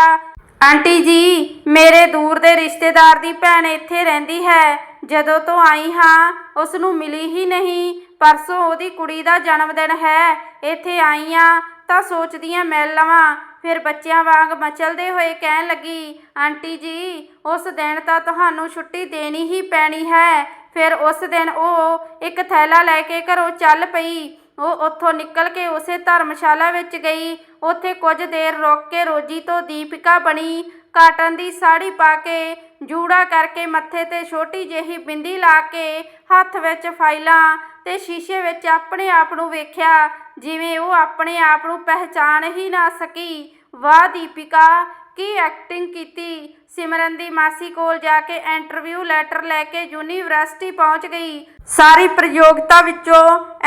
ਆਂਟੀ ਜੀ, ਮੇਰੇ ਦੂਰ ਦੇ ਰਿਸ਼ਤੇਦਾਰ ਦੀ ਭੈਣ ਇੱਥੇ ਰਹਿੰਦੀ ਹੈ। ਜਦੋਂ ਤੋਂ ਆਈ ਹਾਂ ਉਸ ਨੂੰ ਮਿਲੀ ਹੀ ਨਹੀਂ। ਪਰਸੋਂ ਉਹਦੀ ਕੁੜੀ ਦਾ ਜਨਮ ਦਿਨ ਹੈ। ਇੱਥੇ ਆਈ ਆ ਤਾਂ ਸੋਚਦੀ ਆ ਮਿਲ ਲਵਾਂ। ਫਿਰ ਬੱਚਿਆਂ ਵਾਂਗ ਮਚਲਦੇ ਹੋਏ ਕਹਿਣ ਲੱਗੀ, ਆਂਟੀ ਜੀ, ਉਸ ਦਿਨ ਤਾਂ ਤੁਹਾਨੂੰ ਛੁੱਟੀ ਦੇਣੀ ਹੀ ਪੈਣੀ ਹੈ। ਫਿਰ ਉਸ ਦਿਨ ਉਹ ਇੱਕ ਥੈਲਾ ਲੈ ਕੇ ਘਰੋਂ ਚੱਲ ਪਈ। ਉਹ ਉੱਥੋਂ ਨਿਕਲ ਕੇ ਉਸੇ ਧਰਮਸ਼ਾਲਾ ਵਿੱਚ ਗਈ। ਉੱਥੇ ਕੁਝ ਦੇਰ ਰੁਕ ਕੇ ਰੋਜੀ ਤੋਂ ਦੀਪਿਕਾ ਬਣੀ। ਕਾਟਨ ਦੀ ਸਾੜੀ ਪਾ ਕੇ, ਜੂੜਾ ਕਰਕੇ ਮੱਥੇ ਤੇ ਛੋਟੀ ਜਿਹੀ ਬਿੰਦੀ ਲਾ ਕੇ ਹੱਥ ਵਿੱਚ ਫਾਈਲਾਂ ਤੇ ਸ਼ੀਸ਼ੇ ਵਿੱਚ ਆਪਣੇ ਆਪ ਨੂੰ ਵੇਖਿਆ। ਜਿਵੇਂ ਉਹ ਆਪਣੇ ਆਪ ਨੂੰ ਪਹਿਚਾਣ ਹੀ ਨਾ ਸਕੀ। ਵਾਹ ਦੀਪਿਕਾ, ਕੀ ਐਕਟਿੰਗ ਕੀਤੀ? ਸਿਮਰਨ ਦੀ ਮਾਸੀ ਕੋਲ ਜਾ ਕੇ ਇੰਟਰਵਿਊ ਲੈਟਰ ਲੈ ਕੇ ਯੂਨੀਵਰਸਿਟੀ ਪਹੁੰਚ ਗਈ। ਸਾਰੀ ਪ੍ਰਯੋਗਤਾ ਵਿੱਚੋਂ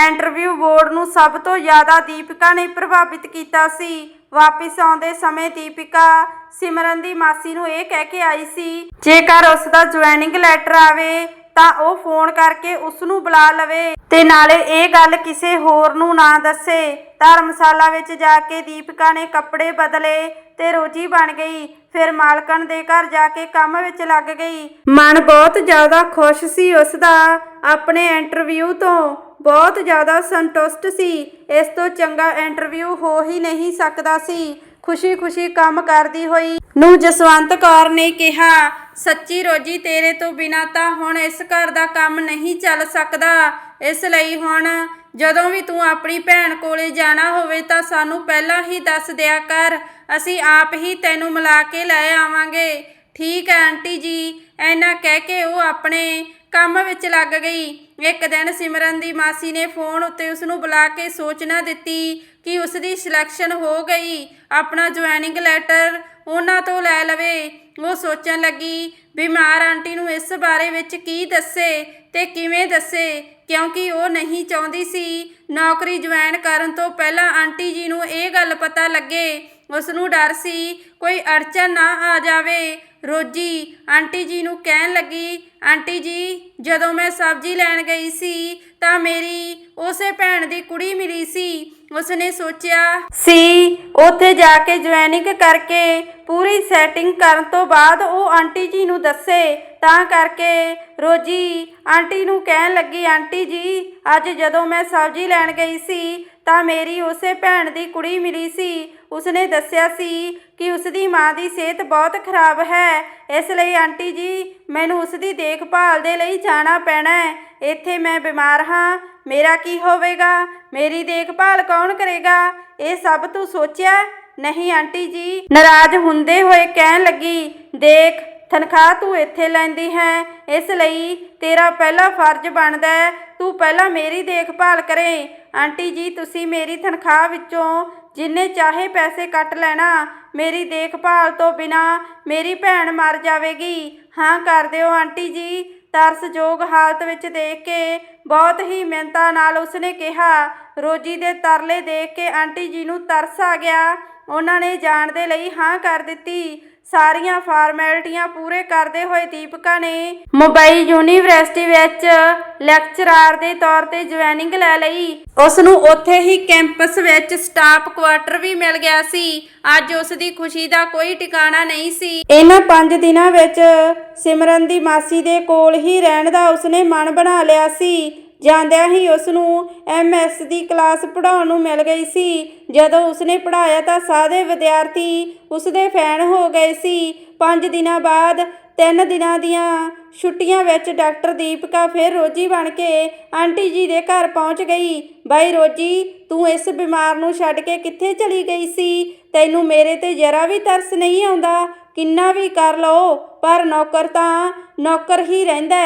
ਇੰਟਰਵਿਊ ਬੋਰਡ ਨੂੰ ਸਭ ਤੋਂ ਜ਼ਿਆਦਾ ਦੀਪਿਕਾ ਨੇ ਪ੍ਰਭਾਵਿਤ ਕੀਤਾ ਸੀ। ਵਾਪਿਸ ਆਉਂਦੇ ਸਮੇਂ ਦੀਪਿਕਾ ਸਿਮਰਨ ਦੀ ਮਾਸੀ ਨੂੰ ਇਹ ਕਹਿ ਕੇ ਆਈ ਸੀ, ਜੇਕਰ ਉਸ ਦਾ ਜੁਆਇਨਿੰਗ ਲੈਟਰ ਆਵੇ ਤਾਂ ਉਹ ਫੋਨ ਕਰਕੇ ਉਸ ਨੂੰ ਬੁਲਾ ਲਵੇ। ਤੇ ਨਾਲੇ ਇਹ ਗੱਲ ਕਿਸੇ ਹੋਰ ਨੂੰ ਨਾ ਦੱਸੇ। ਧਰਮਸ਼ਾਲਾ ਵਿੱਚ ਜਾ ਕੇ ਦੀਪਿਕਾ ਨੇ ਕੱਪੜੇ ਬਦਲੇ ਤੇ ਰੋਜੀ ਬਣ ਗਈ। ਫਿਰ ਮਾਲਕਣ ਦੇ ਘਰ ਜਾ ਕੇ ਕੰਮ ਵਿੱਚ ਲੱਗ ਗਈ। ਮਨ ਬਹੁਤ ਜ਼ਿਆਦਾ ਖੁਸ਼ ਸੀ ਉਸ ਦਾ ਆਪਣੇ ਇੰਟਰਵਿਊ ਤੋਂ ਬਹੁਤ ਜ਼ਿਆਦਾ ਸੰਤੁਸ਼ਟ ਸੀ। ਇਸ ਤੋਂ ਚੰਗਾ ਇੰਟਰਵਿਊ ਹੋ ਹੀ ਨਹੀਂ ਸਕਦਾ ਸੀ। ਖੁਸ਼ੀ-ਖੁਸ਼ੀ ਕੰਮ ਕਰਦੀ ਹੋਈ ਨੂੰ ਜਸਵੰਤ ਕੌਰ ਨੇ ਕਿਹਾ, ਸੱਚੀ ਰੋਜੀ ਤੇਰੇ ਤੋਂ ਬਿਨਾ ਤਾਂ ਹੁਣ ਇਸ ਘਰ ਦਾ ਕੰਮ ਨਹੀਂ ਚੱਲ ਸਕਦਾ। ਇਸ ਲਈ ਹੁਣ ਜਦੋਂ ਵੀ ਤੂੰ ਆਪਣੀ ਭੈਣ ਕੋਲੇ ਜਾਣਾ ਹੋਵੇ ਤਾਂ ਸਾਨੂੰ ਪਹਿਲਾਂ ਹੀ ਦੱਸ ਦਿਆ ਕਰ। ਅਸੀਂ ਆਪ ਹੀ ਤੈਨੂੰ ਮਿਲਾ ਕੇ ਲੈ ਆਵਾਂਗੇ। ਠੀਕ ਹੈ ਆਂਟੀ ਜੀ। ਐਨਾ ਕਹਿ ਕੇ ਉਹ ਆਪਣੇ ਕੰਮ ਵਿੱਚ ਲੱਗ ਗਈ। ਇੱਕ ਦਿਨ ਸਿਮਰਨ ਦੀ ਮਾਸੀ ਨੇ ਫੋਨ ਉੱਤੇ ਉਸ ਨੂੰ ਬੁਲਾ ਕੇ ਸੂਚਨਾ ਦਿੱਤੀ ਕਿ ਉਸ ਦੀ ਸਿਲੈਕਸ਼ਨ ਹੋ ਗਈ। ਆਪਣਾ ਜੁਆਇਨਿੰਗ ਲੈਟਰ ਉਹਨਾਂ ਤੋਂ ਲੈ ਲਵੇ। ਉਹ ਸੋਚਣ ਲੱਗੀ, ਬਿਮਾਰ ਆਂਟੀ ਨੂੰ ਇਸ ਬਾਰੇ ਵਿੱਚ ਕੀ ਦੱਸੇ ਤੇ ਕਿਵੇਂ ਦੱਸੇ? ਕਿਉਂਕਿ ਉਹ ਨਹੀਂ ਚਾਹੁੰਦੀ ਸੀ। ਨੌਕਰੀ ਜੁਆਇਨ ਕਰਨ ਤੋਂ ਪਹਿਲਾਂ ਆਂਟੀ ਜੀ ਨੂੰ ਇਹ ਗੱਲ ਪਤਾ ਲੱਗੇ। ਉਸ ਨੂੰ ਡਰ ਸੀ, ਕੋਈ ਅੜਚਨ ਨਾ ਆ ਜਾਵੇ। ਰੋਜੀ, ਆਂਟੀ ਜੀ ਨੂੰ ਕਹਿਣ ਲੱਗੀ, ਆਂਟੀ ਜੀ, ਜਦੋਂ ਮੈਂ ਸਬਜ਼ੀ ਲੈਣ ਗਈ ਸੀ ਤਾਂ ਮੇਰੀ ਉਸੇ ਭੈਣ ਦੀ ਕੁੜੀ ਮਿਲੀ ਸੀ। ਉਸਨੇ ਸੋਚਿਆ, ਸੀ। ਉੱਥੇ ਜਾ ਕੇ ਜੁਆਇਨਿੰਗ ਕਰਕੇ ਪੂਰੀ ਸੈਟਿੰਗ ਕਰਨ ਤੋਂ ਬਾਅਦ ਉਹ ਆਂਟੀ ਜੀ ਨੂੰ ਦੱਸੇ। ਤਾਂ ਕਰਕੇ ਰੋਜੀ ਆਂਟੀ ਨੂੰ ਕਹਿਣ ਲੱਗੀ, ਆਂਟੀ ਜੀ, ਅੱਜ ਜਦੋਂ ਮੈਂ ਸਬਜ਼ੀ ਲੈਣ ਗਈ ਸੀ, ਤਾਂ ਮੇਰੀ ਉਸੇ ਭੈਣ ਦੀ ਕੁੜੀ ਮਿਲੀ ਸੀ। ਉਸਨੇ ਦੱਸਿਆ ਸੀ ਕਿ ਉਸਦੀ ਮਾਂ ਦੀ ਸਿਹਤ ਬਹੁਤ ਖਰਾਬ ਹੈ। ਇਸ ਲਈ ਆਂਟੀ ਜੀ, ਮੈਨੂੰ ਉਸਦੀ ਦੇਖਭਾਲ ਦੇ ਲਈ ਜਾਣਾ ਪੈਣਾ ਹੈ। ਇੱਥੇ ਮੈਂ ਬਿਮਾਰ ਹਾਂ। ਮੇਰਾ ਕੀ ਹੋਵੇਗਾ? ਮੇਰੀ ਦੇਖਭਾਲ ਕੌਣ ਕਰੇਗਾ? ਇਹ ਸਭ ਤੂੰ ਸੋਚਿਆ? ਨਹੀਂ ਆਂਟੀ ਜੀ। ਨਾਰਾਜ਼ ਹੁੰਦੇ ਹੋਏ ਕਹਿਣ ਲੱਗੀ, ਦੇਖ, ਤਨਖਾਹ ਤੂੰ ਇੱਥੇ ਲੈਂਦੀ ਹੈ। ਇਸ ਲਈ ਤੇਰਾ ਪਹਿਲਾ ਫਰਜ਼ ਬਣਦਾ ਹੈ, ਤੂੰ ਪਹਿਲਾਂ ਮੇਰੀ ਦੇਖਭਾਲ ਕਰੇ। ਆਂਟੀ ਜੀ, ਤੁਸੀਂ ਮੇਰੀ ਤਨਖਾਹ ਵਿੱਚੋਂ ਜਿੰਨੇ ਚਾਹੇ ਪੈਸੇ ਕੱਟ ਲੈਣਾ, ਮੇਰੀ ਦੇਖਭਾਲ ਤੋਂ ਬਿਨਾ ਮੇਰੀ ਭੈਣ ਮਰ ਜਾਵੇਗੀ। ਹਾਂ, ਕਰ ਦਿਓ ਆਂਟੀ ਜੀ। ਤਰਸਯੋਗ ਹਾਲਤ ਵਿੱਚ ਦੇਖ ਕੇ ਬਹੁਤ ਹੀ ਮਿਹਨਤਾਂ ਨਾਲ ਉਸਨੇ ਕਿਹਾ, ਰੋਜੀ ਦੇ ਤਰਲੇ ਦੇਖ ਕੇ ਆਂਟੀ ਜੀ ਨੂੰ ਤਰਸ ਆ ਗਿਆ। ਉਹਨਾਂ ਨੇ ਜਾਣ ਦੇ ਲਈ ਹਾਂ ਕਰ ਦਿੱਤੀ। ਸਾਰੀਆਂ ਫਾਰਮੈਲਿਟੀਆਂ ਪੂਰੇ ਕਰਦੇ ਹੋਏ ਦੀਪਿਕਾ ਨੇ ਮੁੰਬਈ ਯੂਨੀਵਰਸਿਟੀ ਵਿੱਚ ਲੈਕਚਰਾਰ ਦੇ ਤੌਰ ਤੇ ਜੁਆਇਨਿੰਗ ਲੈ ਲਈ। ਉਸ ਨੂੰ ਉੱਥੇ ਹੀ ਕੈਂਪਸ ਵਿੱਚ ਸਟਾਫ ਕੁਆਟਰ ਵੀ ਮਿਲ ਗਿਆ ਸੀ। ਅੱਜ ਉਸ ਦੀ ਖੁਸ਼ੀ ਦਾ ਕੋਈ ਟਿਕਾਣਾ ਨਹੀਂ ਸੀ। ਇਹਨਾਂ 5 ਦਿਨਾਂ ਵਿੱਚ ਸਿਮਰਨ ਦੀ ਮਾਸੀ ਦੇ ਕੋਲ ਹੀ ਰਹਿਣ ਦਾ ਉਸਨੇ ਮਨ ਬਣਾ ਲਿਆ ਸੀ। ਜਾਂਦਿਆਂ ਹੀ ਉਸ ਨੂੰ ਐਮਐਸ ਦੀ ਕਲਾਸ ਪੜਾਉਣ ਨੂੰ ਮਿਲ ਗਈ ਸੀ। ਜਦੋਂ ਉਸਨੇ ਪੜਾਇਆ ਤਾਂ ਸਾਰੇ ਵਿਦਿਆਰਥੀ ਉਸਦੇ ਫੈਨ ਹੋ ਗਏ ਸੀ। 5 ਦਿਨਾਂ ਬਾਅਦ, ਤਿੰਨ ਦਿਨਾਂ ਦੀਆਂ ਛੁੱਟੀਆਂ ਵਿੱਚ ਡਾਕਟਰ ਦੀਪਕਾ ਫਿਰ ਰੋਜੀ ਬਣ ਕੇ ਆਂਟੀ ਜੀ ਦੇ ਘਰ ਪਹੁੰਚ ਗਈ। ਬਾਈ ਰੋਜੀ, ਤੂੰ ਇਸ ਬਿਮਾਰ ਨੂੰ ਛੱਡ ਕੇ ਕਿੱਥੇ ਚਲੀ ਗਈ ਸੀ? ਤੈਨੂੰ ਮੇਰੇ ਤੇ ਜਰਾ ਵੀ ਤਰਸ ਨਹੀਂ ਆਉਂਦਾ? ਕਿੰਨਾ ਵੀ ਕਰ ਲਓ, ਪਰ ਨੌਕਰ ਤਾਂ ਨੌਕਰ ਹੀ ਰਹਿੰਦਾ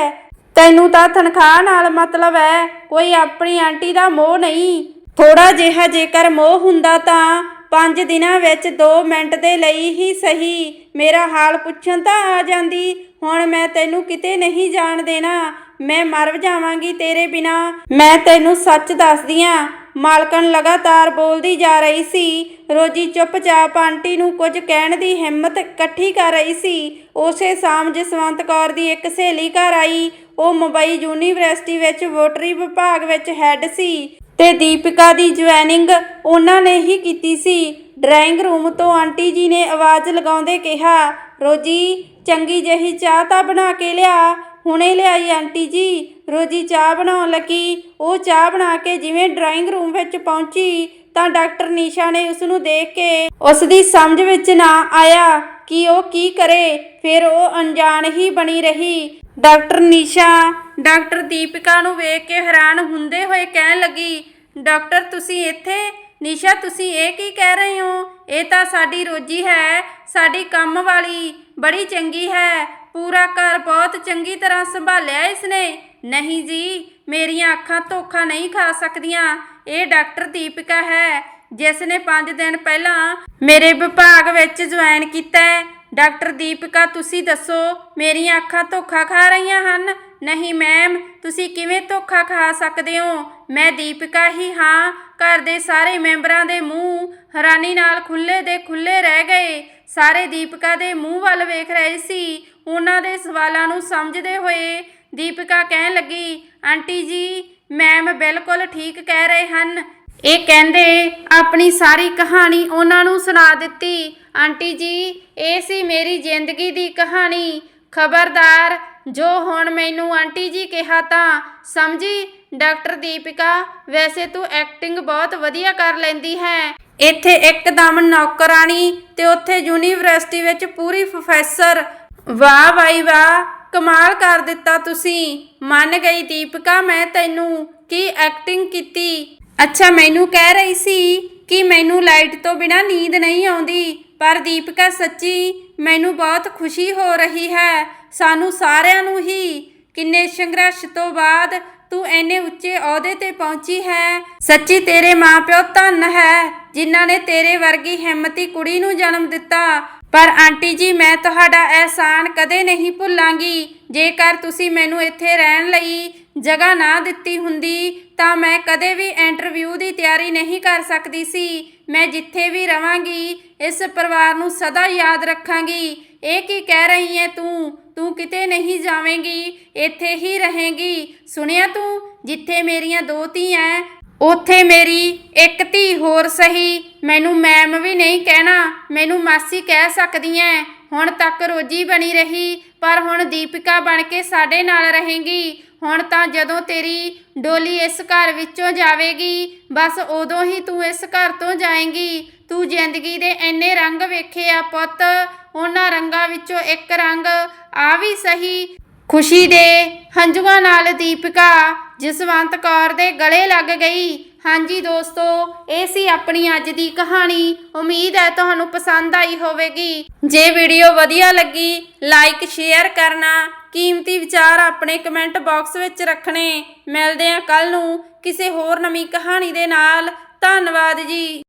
ਤੈਨੂੰ ਤਾਂ ਤਨਖਾਹ ਨਾਲ ਮਤਲਬ ਹੈ, ਕੋਈ ਆਪਣੀ ਆਂਟੀ ਦਾ ਮੋਹ ਨਹੀਂ। ਥੋੜਾ ਜਿਹਾ ਜੇਕਰ ਮੋਹ ਹੁੰਦਾ ਤਾਂ ਪੰਜ ਦਿਨਾਂ ਵਿੱਚ 2 ਮਿੰਟ ਦੇ ਲਈ ਹੀ ਸਹੀ। ਮੇਰਾ ਹਾਲ ਪੁੱਛਣ ਤਾਂ ਆ ਜਾਂਦੀ, ਹੁਣ ਮੈਂ ਤੈਨੂੰ ਕਿਤੇ ਨਹੀਂ ਜਾਣ ਦੇਣਾ। ਮੈਂ ਮਰ ਜਾਵਾਂਗੀ ਤੇਰੇ ਬਿਨਾ। ਮੈਂ ਤੈਨੂੰ ਸੱਚ ਦੱਸਦੀ ਆਂ, ਮਾਲਕਣ ਲਗਾਤਾਰ ਬੋਲਦੀ ਜਾ ਰਹੀ ਸੀ। ਰੋਜੀ ਚੁੱਪਚਾਪ ਆਂਟੀ ਨੂੰ ਕੁਝ ਕਹਿਣ ਦੀ ਹਿੰਮਤ ਇਕੱਠੀ ਕਰ ਰਹੀ ਸੀ। ਉਸੇ ਸ਼ਾਮ ਜਸਵੰਤ ਕੌਰ ਦੀ ਇੱਕ ਸਹੇਲੀ ਘਰ ਆਈ। ਉਹ ਮੁੰਬਈ ਯੂਨੀਵਰਸਿਟੀ ਵਿੱਚ ਵੋਟਰੀ ਵਿਭਾਗ ਵਿੱਚ ਹੈੱਡ ਸੀ ਤੇ ਦੀਪਿਕਾ ਦੀ ਜੁਆਇਨਿੰਗ ਉਹਨਾਂ ਨੇ ਹੀ ਕੀਤੀ ਸੀ। ਡਰਾਇੰਗ ਰੂਮ ਤੋਂ ਆਂਟੀ ਜੀ ਨੇ ਆਵਾਜ਼ ਲਗਾਉਂਦੇ ਕਿਹਾ, ਰੋਜੀ, ਚੰਗੀ ਜਿਹੀ ਚਾਹ ਤਾਂ ਬਣਾ ਕੇ ਲਿਆ। ਹੁਣੇ ਲਿਆਈ ਆਂਟੀ ਜੀ। ਰੋਜੀ ਚਾਹ ਬਣਾਉਣ ਲੱਗੀ। ਉਹ ਚਾਹ ਬਣਾ ਕੇ ਜਿਵੇਂ ਡਰਾਇੰਗ ਰੂਮ ਵਿੱਚ ਪਹੁੰਚੀ, ਤਾਂ ਡਾਕਟਰ ਨੀਸ਼ਾ ਨੇ ਉਸ ਨੂੰ ਦੇਖ ਕੇ ਉਸ ਦੀ ਸਮਝ ਵਿੱਚ ਨਾ ਆਇਆ ਕਿ ਉਹ ਕੀ ਕਰੇ। ਫਿਰ ਉਹ ਅਣਜਾਣ ਹੀ ਬਣੀ ਰਹੀ। ਡਾਕਟਰ ਨੀਸ਼ਾ, ਡਾਕਟਰ ਦੀਪਿਕਾ ਨੂੰ ਵੇਖ ਕੇ ਹੈਰਾਨ ਹੁੰਦੇ ਹੋਏ ਕਹਿਣ ਲੱਗੀ, ਡਾਕਟਰ, ਤੁਸੀਂ ਇੱਥੇ? ਨਿਸ਼ਾ, ਤੁਸੀਂ ਇਹ ਕੀ ਕਹਿ ਰਹੇ ਹੋ? ਇਹ ਤਾਂ ਸਾਡੀ ਰੋਜੀ ਹੈ, ਸਾਡੀ ਕੰਮ ਵਾਲੀ, ਬੜੀ ਚੰਗੀ ਹੈ। ਪੂਰਾ ਘਰ ਬਹੁਤ ਚੰਗੀ ਤਰ੍ਹਾਂ ਸੰਭਾਲਿਆ ਇਸਨੇ। ਨਹੀਂ ਜੀ, ਮੇਰੀਆਂ ਅੱਖਾਂ ਧੋਖਾ ਨਹੀਂ ਖਾ ਸਕਦੀਆਂ। ਇਹ ਡਾਕਟਰ ਦੀਪਿਕਾ ਹੈ ਜਿਸ ਨੇ 5 ਦਿਨ ਪਹਿਲਾਂ ਮੇਰੇ ਵਿਭਾਗ ਵਿੱਚ ਜੁਆਇਨ ਕੀਤਾ ਹੈ। ਡਾਕਟਰ ਦੀਪਿਕਾ, ਤੁਸੀਂ ਦੱਸੋ, ਮੇਰੀਆਂ ਅੱਖਾਂ ਧੋਖਾ ਖਾ ਰਹੀਆਂ ਹਨ? ਨਹੀਂ ਮੈਮ, ਤੁਸੀਂ ਕਿਵੇਂ ਧੋਖਾ ਖਾ ਸਕਦੇ ਹੋ? ਮੈਂ ਦੀਪਿਕਾ ਹੀ ਹਾਂ। ਘਰ ਦੇ ਸਾਰੇ ਮੈਂਬਰਾਂ ਦੇ ਮੂੰਹ ਹੈਰਾਨੀ ਨਾਲ ਖੁੱਲੇ ਦੇ ਖੁੱਲੇ ਰਹਿ ਗਏ। ਸਾਰੇ ਦੀਪਿਕਾ ਦੇ ਮੂੰਹ ਵੱਲ ਵੇਖ ਰਹੇ ਸੀ। ਉਹਨਾਂ ਦੇ ਸਵਾਲਾਂ ਨੂੰ ਸਮਝਦੇ ਹੋਏ ਦੀਪਿਕਾ ਕਹਿਣ ਲੱਗੀ, ਆਂਟੀ ਜੀ, ਮੈਮ ਬਿਲਕੁਲ ਠੀਕ ਕਹਿ ਰਹੇ ਹਨ। ਇਹ ਕਹਿੰਦੇ ਆਪਣੀ ਸਾਰੀ ਕਹਾਣੀ ਉਹਨਾਂ ਨੂੰ ਸੁਣਾ ਦਿੱਤੀ। ਆਂਟੀ ਜੀ, ਇਹ ਸੀ ਮੇਰੀ ਜ਼ਿੰਦਗੀ ਦੀ ਕਹਾਣੀ। ਖਬਰਦਾਰ, ਜੋ ਹੁਣ ਮੈਨੂੰ ਆਂਟੀ ਜੀ ਕਿਹਾ ਤਾਂ ਸਮਝੀ? ਡਾਕਟਰ ਦੀਪਿਕਾ, ਵੈਸੇ ਤੂੰ ਐਕਟਿੰਗ ਬਹੁਤ ਵਧੀਆ ਕਰ ਲੈਂਦੀ ਹੈ। ਇੱਥੇ ਇੱਕਦਮ ਨੌਕਰਾਨੀ ਤੇ ਉੱਥੇ ਯੂਨੀਵਰਸਿਟੀ ਵਿੱਚ ਪੂਰੀ ਪ੍ਰੋਫੈਸਰ ਵਾਹ ਬਾਈ ਵਾਹ, ਕਮਾਲ ਕਰ ਦਿੱਤਾ ਤੁਸੀਂ। ਮੰਨ ਗਈ ਦੀਪਿਕਾ, ਮੈਂ ਤੈਨੂੰ ਕੀ ਐਕਟਿੰਗ ਕੀਤੀ? ਅੱਛਾ, ਮੈਨੂੰ ਕਹਿ ਰਹੀ ਸੀ ਕਿ ਮੈਨੂੰ ਲਾਈਟ ਤੋਂ ਬਿਨਾ ਨੀਂਦ ਨਹੀਂ ਆਉਂਦੀ, ਪਰ ਦੀਪਿਕਾ ਸੱਚੀ ਮੈਨੂੰ ਬਹੁਤ ਖੁਸ਼ੀ ਹੋ ਰਹੀ ਹੈ। ਸਾਨੂੰ ਸਾਰਿਆਂ ਨੂੰ ਹੀ। ਕਿੰਨੇ ਸੰਘਰਸ਼ ਤੋਂ ਬਾਅਦ ਤੂੰ ਐਨੇ ਉੱਚੇ ਅਹੁਦੇ ਤੇ ਪਹੁੰਚੀ ਹੈ। ਸੱਚੀ ਤੇਰੇ ਮਾਪਿਓ ਧੰਨ ਹੈ, ਜਿਨ੍ਹਾਂ ਨੇ ਤੇਰੇ ਵਰਗੀ ਹਿੰਮਤੀ ਕੁੜੀ ਨੂੰ ਜਨਮ ਦਿੱਤਾ। ਪਰ ਆਂਟੀ ਜੀ, ਮੈਂ ਤੁਹਾਡਾ ਅਹਿਸਾਨ ਕਦੇ ਨਹੀਂ ਭੁੱਲਾਂਗੀ। ਜੇਕਰ ਤੁਸੀਂ ਮੈਨੂੰ ਇੱਥੇ ਰਹਿਣ ਲਈ ਜਗ੍ਹਾ ਨਾ ਦਿੱਤੀ ਹੁੰਦੀ, ਤਾਂ ਮੈਂ ਕਦੇ ਵੀ ਇੰਟਰਵਿਊ ਦੀ ਤਿਆਰੀ ਨਹੀਂ ਕਰ ਸਕਦੀ ਸੀ। ਮੈਂ ਜਿੱਥੇ ਵੀ ਰਵਾਂਗੀ, ਇਸ ਪਰਿਵਾਰ ਨੂੰ ਸਦਾ ਯਾਦ ਰੱਖਾਂਗੀ। ਇਹ ਕੀ ਕਹਿ ਰਹੀ ਹੈ ਤੂੰ? ਤੂੰ ਕਿਤੇ ਨਹੀਂ ਜਾਵੇਂਗੀ, ਇੱਥੇ ਹੀ ਰਹੇਂਗੀ। ਸੁਣਿਆ ਤੂੰ? ਜਿੱਥੇ ਮੇਰੀਆਂ ਦੋ ਧੀਆਂ ਉੱਥੇ ਮੇਰੀ ਇੱਕ ਧੀ ਹੋਰ ਸਹੀ। ਮੈਨੂੰ ਮੈਮ ਵੀ ਨਹੀਂ ਕਹਿਣਾ। ਮੈਨੂੰ ਮਾਸੀ ਕਹਿ ਸਕਦੀ ਐ। ਹੁਣ ਤੱਕ ਰੋਜੀ ਬਣੀ ਰਹੀ, ਪਰ ਹੁਣ ਦੀਪਿਕਾ ਬਣ ਕੇ ਸਾਡੇ ਨਾਲ ਰਹੇਗੀ। ਹੁਣ ਤਾਂ ਜਦੋਂ ਤੇਰੀ ਡੋਲੀ ਇਸ ਘਰ ਵਿੱਚੋਂ ਜਾਵੇਗੀ, ਬਸ ਉਦੋਂ ਹੀ ਤੂੰ ਇਸ ਘਰ ਤੋਂ ਜਾਏਂਗੀ। ਤੂੰ ਜ਼ਿੰਦਗੀ ਦੇ ਇੰਨੇ ਰੰਗ ਵੇਖੇ ਆ ਪੁੱਤ। ਉਹਨਾਂ ਰੰਗਾਂ ਵਿੱਚੋਂ ਇੱਕ ਰੰਗ ਆ ਵੀ ਸਹੀ। ਖੁਸ਼ੀ ਦੇ ਹੰਝੂਆਂ ਨਾਲ ਦੀਪਿਕਾ ਜਸਵੰਤ ਕੌਰ ਦੇ ਗਲੇ ਲੱਗ ਗਈ। ਹਾਂਜੀ ਦੋਸਤੋ, ਇਹ ਸੀ ਆਪਣੀ ਅੱਜ ਦੀ ਕਹਾਣੀ। ਉਮੀਦ ਹੈ ਤੁਹਾਨੂੰ ਪਸੰਦ ਆਈ ਹੋਵੇਗੀ। ਜੇ ਵੀਡੀਓ ਵਧੀਆ ਲੱਗੀ, ਲਾਈਕ, ਸ਼ੇਅਰ ਕਰਨਾ। ਕੀਮਤੀ ਵਿਚਾਰ ਆਪਣੇ ਕਮੈਂਟ ਬਾਕਸ ਵਿੱਚ ਰੱਖਣੇ। ਮਿਲਦੇ ਹਾਂ ਕੱਲ ਨੂੰ ਕਿਸੇ ਹੋਰ ਨਵੀਂ ਕਹਾਣੀ ਦੇ ਨਾਲ। ਧੰਨਵਾਦ ਜੀ।